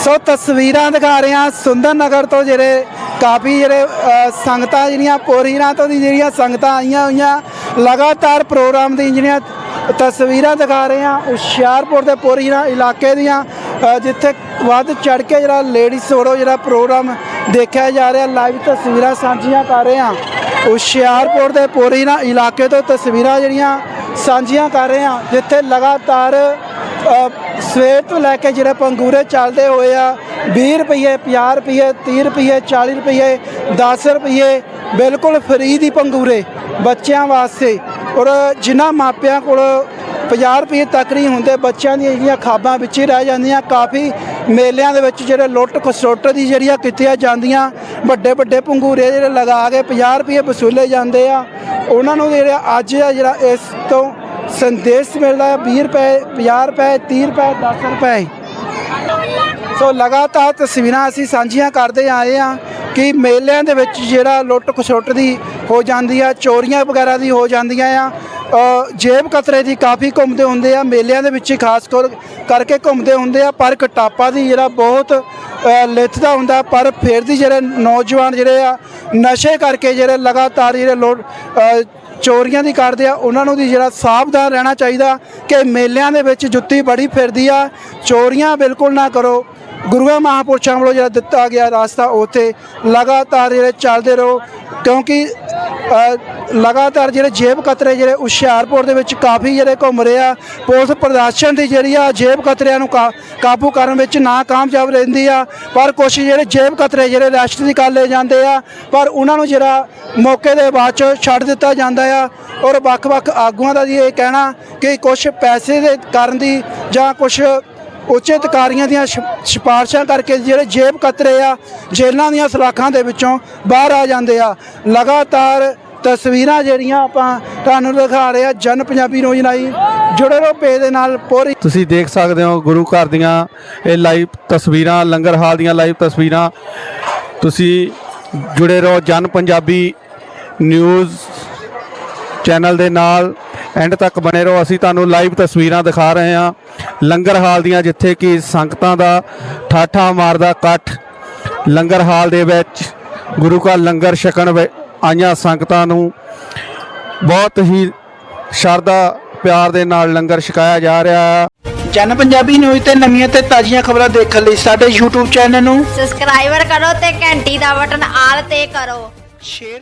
ਸੋ ਤਸਵੀਰਾਂ ਦਿਖਾ ਰਹੇ ਹਾਂ ਸੁੰਦਰ ਨਗਰ ਤੋਂ ਜਿਹੜੇ ਕਾਫੀ ਜਿਹੜੇ ਸੰਗਤਾਂ ਜਿਹੜੀਆਂ ਪੋਰੀਆਂ ਤੋਂ ਦੀ ਜਿਹੜੀਆਂ ਸੰਗਤਾਂ ਆਈਆਂ ਹੋਈਆਂ, ਲਗਾਤਾਰ ਪ੍ਰੋਗਰਾਮ ਦੀ ਜਿਹੜੀਆਂ ਤਸਵੀਰਾਂ ਦਿਖਾ ਰਹੇ ਹਾਂ। ਹੁਸ਼ਿਆਰਪੁਰ ਦੇ ਪੋਰੀਆਂ ਇਲਾਕੇ ਦੀਆਂ ਜਿੱਥੇ ਵੱਧ ਚੜ ਕੇ ਜਿਹੜਾ ਲੇਡੀ ਸੋੜੋ ਜਿਹੜਾ ਪ੍ਰੋਗਰਾਮ ਦੇਖਿਆ ਜਾ ਰਿਹਾ ਲਾਈਵ ਤਸਵੀਰਾਂ ਸਾਂਝੀਆਂ ਕਰ ਰਹੇ ਹਾਂ। ਹੁਸ਼ਿਆਰਪੁਰ ਦੇ ਪੋਰੀਆਂ ਇਲਾਕੇ ਤੋਂ ਤਸਵੀਰਾਂ ਜਿਹੜੀਆਂ ਸਾਂਝੀਆਂ ਕਰ ਰਹੇ ਹਾਂ, ਜਿੱਥੇ ਲਗਾਤਾਰ ਸਵੇਰ ਤੋਂ ਲੈ ਕੇ ਜਿਹੜੇ ਪੰਗੂਰੇ ਚੱਲਦੇ ਹੋਏ ਆ 20 ਰੁਪਏ 50 ਰੁਪਏ 30 ਰੁਪਏ 40 ਰੁਪਏ 10 ਰੁਪਏ ਬਿਲਕੁਲ ਫਰੀ ਦੀ ਪੰਗੂਰੇ ਬੱਚਿਆਂ ਵਾਸਤੇ। ਔਰ ਜਿਨ੍ਹਾਂ ਮਾਪਿਆਂ ਕੋਲ 50 ਰੁਪਏ ਤੱਕ ਨਹੀਂ ਹੁੰਦੇ, ਬੱਚਿਆਂ ਦੀਆਂ ਜਿਹੜੀਆਂ ਖਾਬਾਂ ਵਿੱਚ ਹੀ ਰਹਿ ਜਾਂਦੀਆਂ, ਕਾਫੀ ਮੇਲਿਆਂ ਦੇ ਵਿੱਚ ਜਿਹੜੇ ਲੁੱਟ ਖਸੁੱਟ ਦੀ ਜਿਹੜੀਆਂ ਕੀਤੀਆਂ ਜਾਂਦੀਆਂ, ਵੱਡੇ ਵੱਡੇ ਪੰਗੂਰੇ ਜਿਹੜੇ ਲਗਾ ਕੇ 50 ਰੁਪਏ ਵਸੂਲੇ ਜਾਂਦੇ ਆ। ਉਹਨਾਂ ਨੂੰ ਜਿਹੜਾ ਅੱਜ ਆ ਜਿਹੜਾ ਇਸ ਤੋਂ ਸੰਦੇਸ਼ ਮਿਲਦਾ ਹੈ 20 ਰੁਪਏ 50 ਰੁਪਏ 30 ਰੁਪਏ 10 ਰੁਪਏ। ਸੋ ਲਗਾਤਾਰ ਤਸਵੀਰਾਂ ਅਸੀਂ ਸਾਂਝੀਆਂ ਕਰਦੇ ਆਏ ਆ। ਕਿ ਮੇਲਿਆਂ ਦੇ ਵਿੱਚ ਜਿਹੜਾ ਲੁੱਟ ਖਸੁੱਟ ਦੀ ਹੋ ਜਾਂਦੀ ਆ ਚੋਰੀਆਂ ਵਗੈਰਾ ਦੀ ਹੋ ਜਾਂਦੀਆਂ ਆ ਜੇਬ ਕਤਰੇ ਦੀ ਕਾਫੀ ਘੁੰਮਦੇ ਹੁੰਦੇ ਆ ਮੇਲਿਆਂ ਦੇ ਵਿੱਚ ਹੀ ਖਾਸ ਕਰ ਕਰਕੇ ਘੁੰਮਦੇ ਹੁੰਦੇ ਆ ਪਰ ਕਟਾਪਾ ਦੀ ਜਿਹੜਾ ਬਹੁਤ ਅ, ਲਿੱਥ ਦਾ ਹੁੰਦਾ ਪਰ ਫਿਰ ਦੀ ਜਿਹੜੇ ਨੌਜਵਾਨ ਜਿਹੜੇ ਆ ਨਸ਼ੇ ਕਰਕੇ ਜਿਹੜੇ ਲਗਾਤਾਰ ਜਿਹੜੇ ਲੁੱਟ ਚੋਰੀਆਂ ਦੀ ਕਰਦੇ ਆ ਉਹਨਾਂ ਨੂੰ ਦੀ ਜਿਹੜਾ ਸਾਵਧਾਨ ਰਹਿਣਾ ਚਾਹੀਦਾ ਕਿ ਮੇਲਿਆਂ ਦੇ ਵਿੱਚ ਜੁੱਤੀ ਬੜੀ ਫਿਰਦੀ ਆ ਚੋਰੀਆਂ ਬਿਲਕੁਲ ਨਾ ਕਰੋ। ਗੁਰੂਆਂ ਮਹਾਂਪੁਰਸ਼ਾਂ ਵੱਲੋਂ ਜਿਹੜਾ ਦਿੱਤਾ ਗਿਆ ਰਸਤਾ, ਉੱਥੇ ਲਗਾਤਾਰ ਜਿਹੜੇ ਚੱਲਦੇ ਰਹੋ, ਕਿਉਂਕਿ ਲਗਾਤਾਰ ਜਿਹੜੇ ਜੇਬ ਕਤਰੇ ਜਿਹੜੇ ਹੁਸ਼ਿਆਰਪੁਰ ਦੇ ਵਿੱਚ ਕਾਫੀ ਜਿਹੜੇ ਘੁੰਮ ਰਹੇ ਆ, ਪੁਲਿਸ ਪ੍ਰਦਰਸ਼ਨ ਦੀ ਜਿਹੜੀ ਆ, ਜੇਬ ਕਤਰਿਆਂ ਨੂੰ ਕਾ- ਕਾਬੂ ਕਰਨ ਵਿੱਚ ਨਾ ਕਾਮਯਾਬ ਰਹਿੰਦੀ ਆ, ਪਰ ਕੁਛ ਜਿਹੜੇ ਜੇਬ ਕਤਰੇ ਜਿਹੜੇ ਰੈਸਟ ਦੀ ਕਰ ਲਏ ਜਾਂਦੇ ਆ, ਪਰ ਉਹਨਾਂ ਨੂੰ ਜਿਹੜਾ ਮੌਕੇ ਦੇ ਬਾਅਦ ਚ ਛੱਡ ਦਿੱਤਾ ਜਾਂਦਾ ਆ, ਔਰ ਵੱਖ-ਵੱਖ ਆਗੂਆਂ ਦਾ ਜੀ ਇਹ ਕਹਿਣਾ ਕਿ ਕੁਝ ਪੈਸੇ ਦੇ ਕਾਰਨ ਦੀ ਜਾਂ ਕੁਝ ਉੱਚ ਅਧਿਕਾਰੀਆਂ ਦੀਆਂ ਸਿਫ- ਸਿਫਾਰਸ਼ਾਂ ਕਰਕੇ ਜਿਹੜੇ ਜੇਬ ਕਤਰੇ ਆ, ਜੇਲ੍ਹਾਂ ਦੀਆਂ ਸਲਾਖਾਂ ਦੇ ਵਿੱਚੋਂ ਬਾਹਰ ਆ ਜਾਂਦੇ ਆ। ਲਗਾਤਾਰ ਤਸਵੀਰਾਂ ਜਿਹੜੀਆਂ ਆਪਾਂ ਤੁਹਾਨੂੰ ਦਿਖਾ ਰਹੇ ਆ, ਜਨ ਪੰਜਾਬੀ ਰੋਜ਼ਨਾਈ ਜੁੜੇ ਰਹੋ ਪੇ ਦੇ ਨਾਲ ਪੂਰੀ। ਤੁਸੀਂ ਦੇਖ ਸਕਦੇ ਹੋ ਗੁਰੂ ਘਰ ਦੀਆਂ ਇਹ ਲਾਈਵ ਤਸਵੀਰਾਂ, ਲੰਗਰ ਹਾਲ ਦੀਆਂ ਲਾਈਵ ਤਸਵੀਰਾਂ। ਤੁਸੀਂ ਜੁੜੇ ਰਹੋ ਜਨ ਪੰਜਾਬੀ ਨਿਊਜ਼ ਚੈਨਲ ਦੇ ਨਾਲ। ਐਂਡ ਤੱਕ ਬਣੇ ਰਹੋ। ਅਸੀਂ ਤੁਹਾਨੂੰ ਲਾਈਵ ਤਸਵੀਰਾਂ ਦਿਖਾ ਰਹੇ ਹਾਂ। ਲੰਗਰ ਹਾਲ ਦੀਆਂ ਜਿੱਥੇ ਕਿ ਸੰਗਤਾਂ ਦਾ ਠਾਠਾ ਮਾਰਦਾ ਇਕੱਠ। ਲੰਗਰ ਹਾਲ ਦੇ ਵਿੱਚ ਗੁਰੂ ਕਾ ਲੰਗਰ ਛਕਣ ਆਈਆਂ ਸੰਗਤਾਂ ਨੂੰ ਬਹੁਤ ਹੀ ਸ਼ਰਧਾ ਪਿਆਰ ਦੇ ਨਾਲ ਲੰਗਰ ਛਕਾਇਆ ਜਾ ਰਿਹਾ ਹੈ। ਜਨ ਪੰਜਾਬੀ ਨਿਊਜ਼ ਤੇ ਨਵੀਆਂ ਤੇ ਤਾਜ਼ੀਆਂ ਖਬਰਾਂ ਦੇਖਣ ਲਈ ਸਾਡੇ YouTube ਚੈਨਲ ਨੂੰ ਸਬਸਕ੍ਰਾਈਬਰ ਕਰੋ ਤੇ ਘੰਟੀ ਦਾ ਬਟਨ ਆਲ ਤੇ ਕਰੋ। ਸ਼ੇਅਰ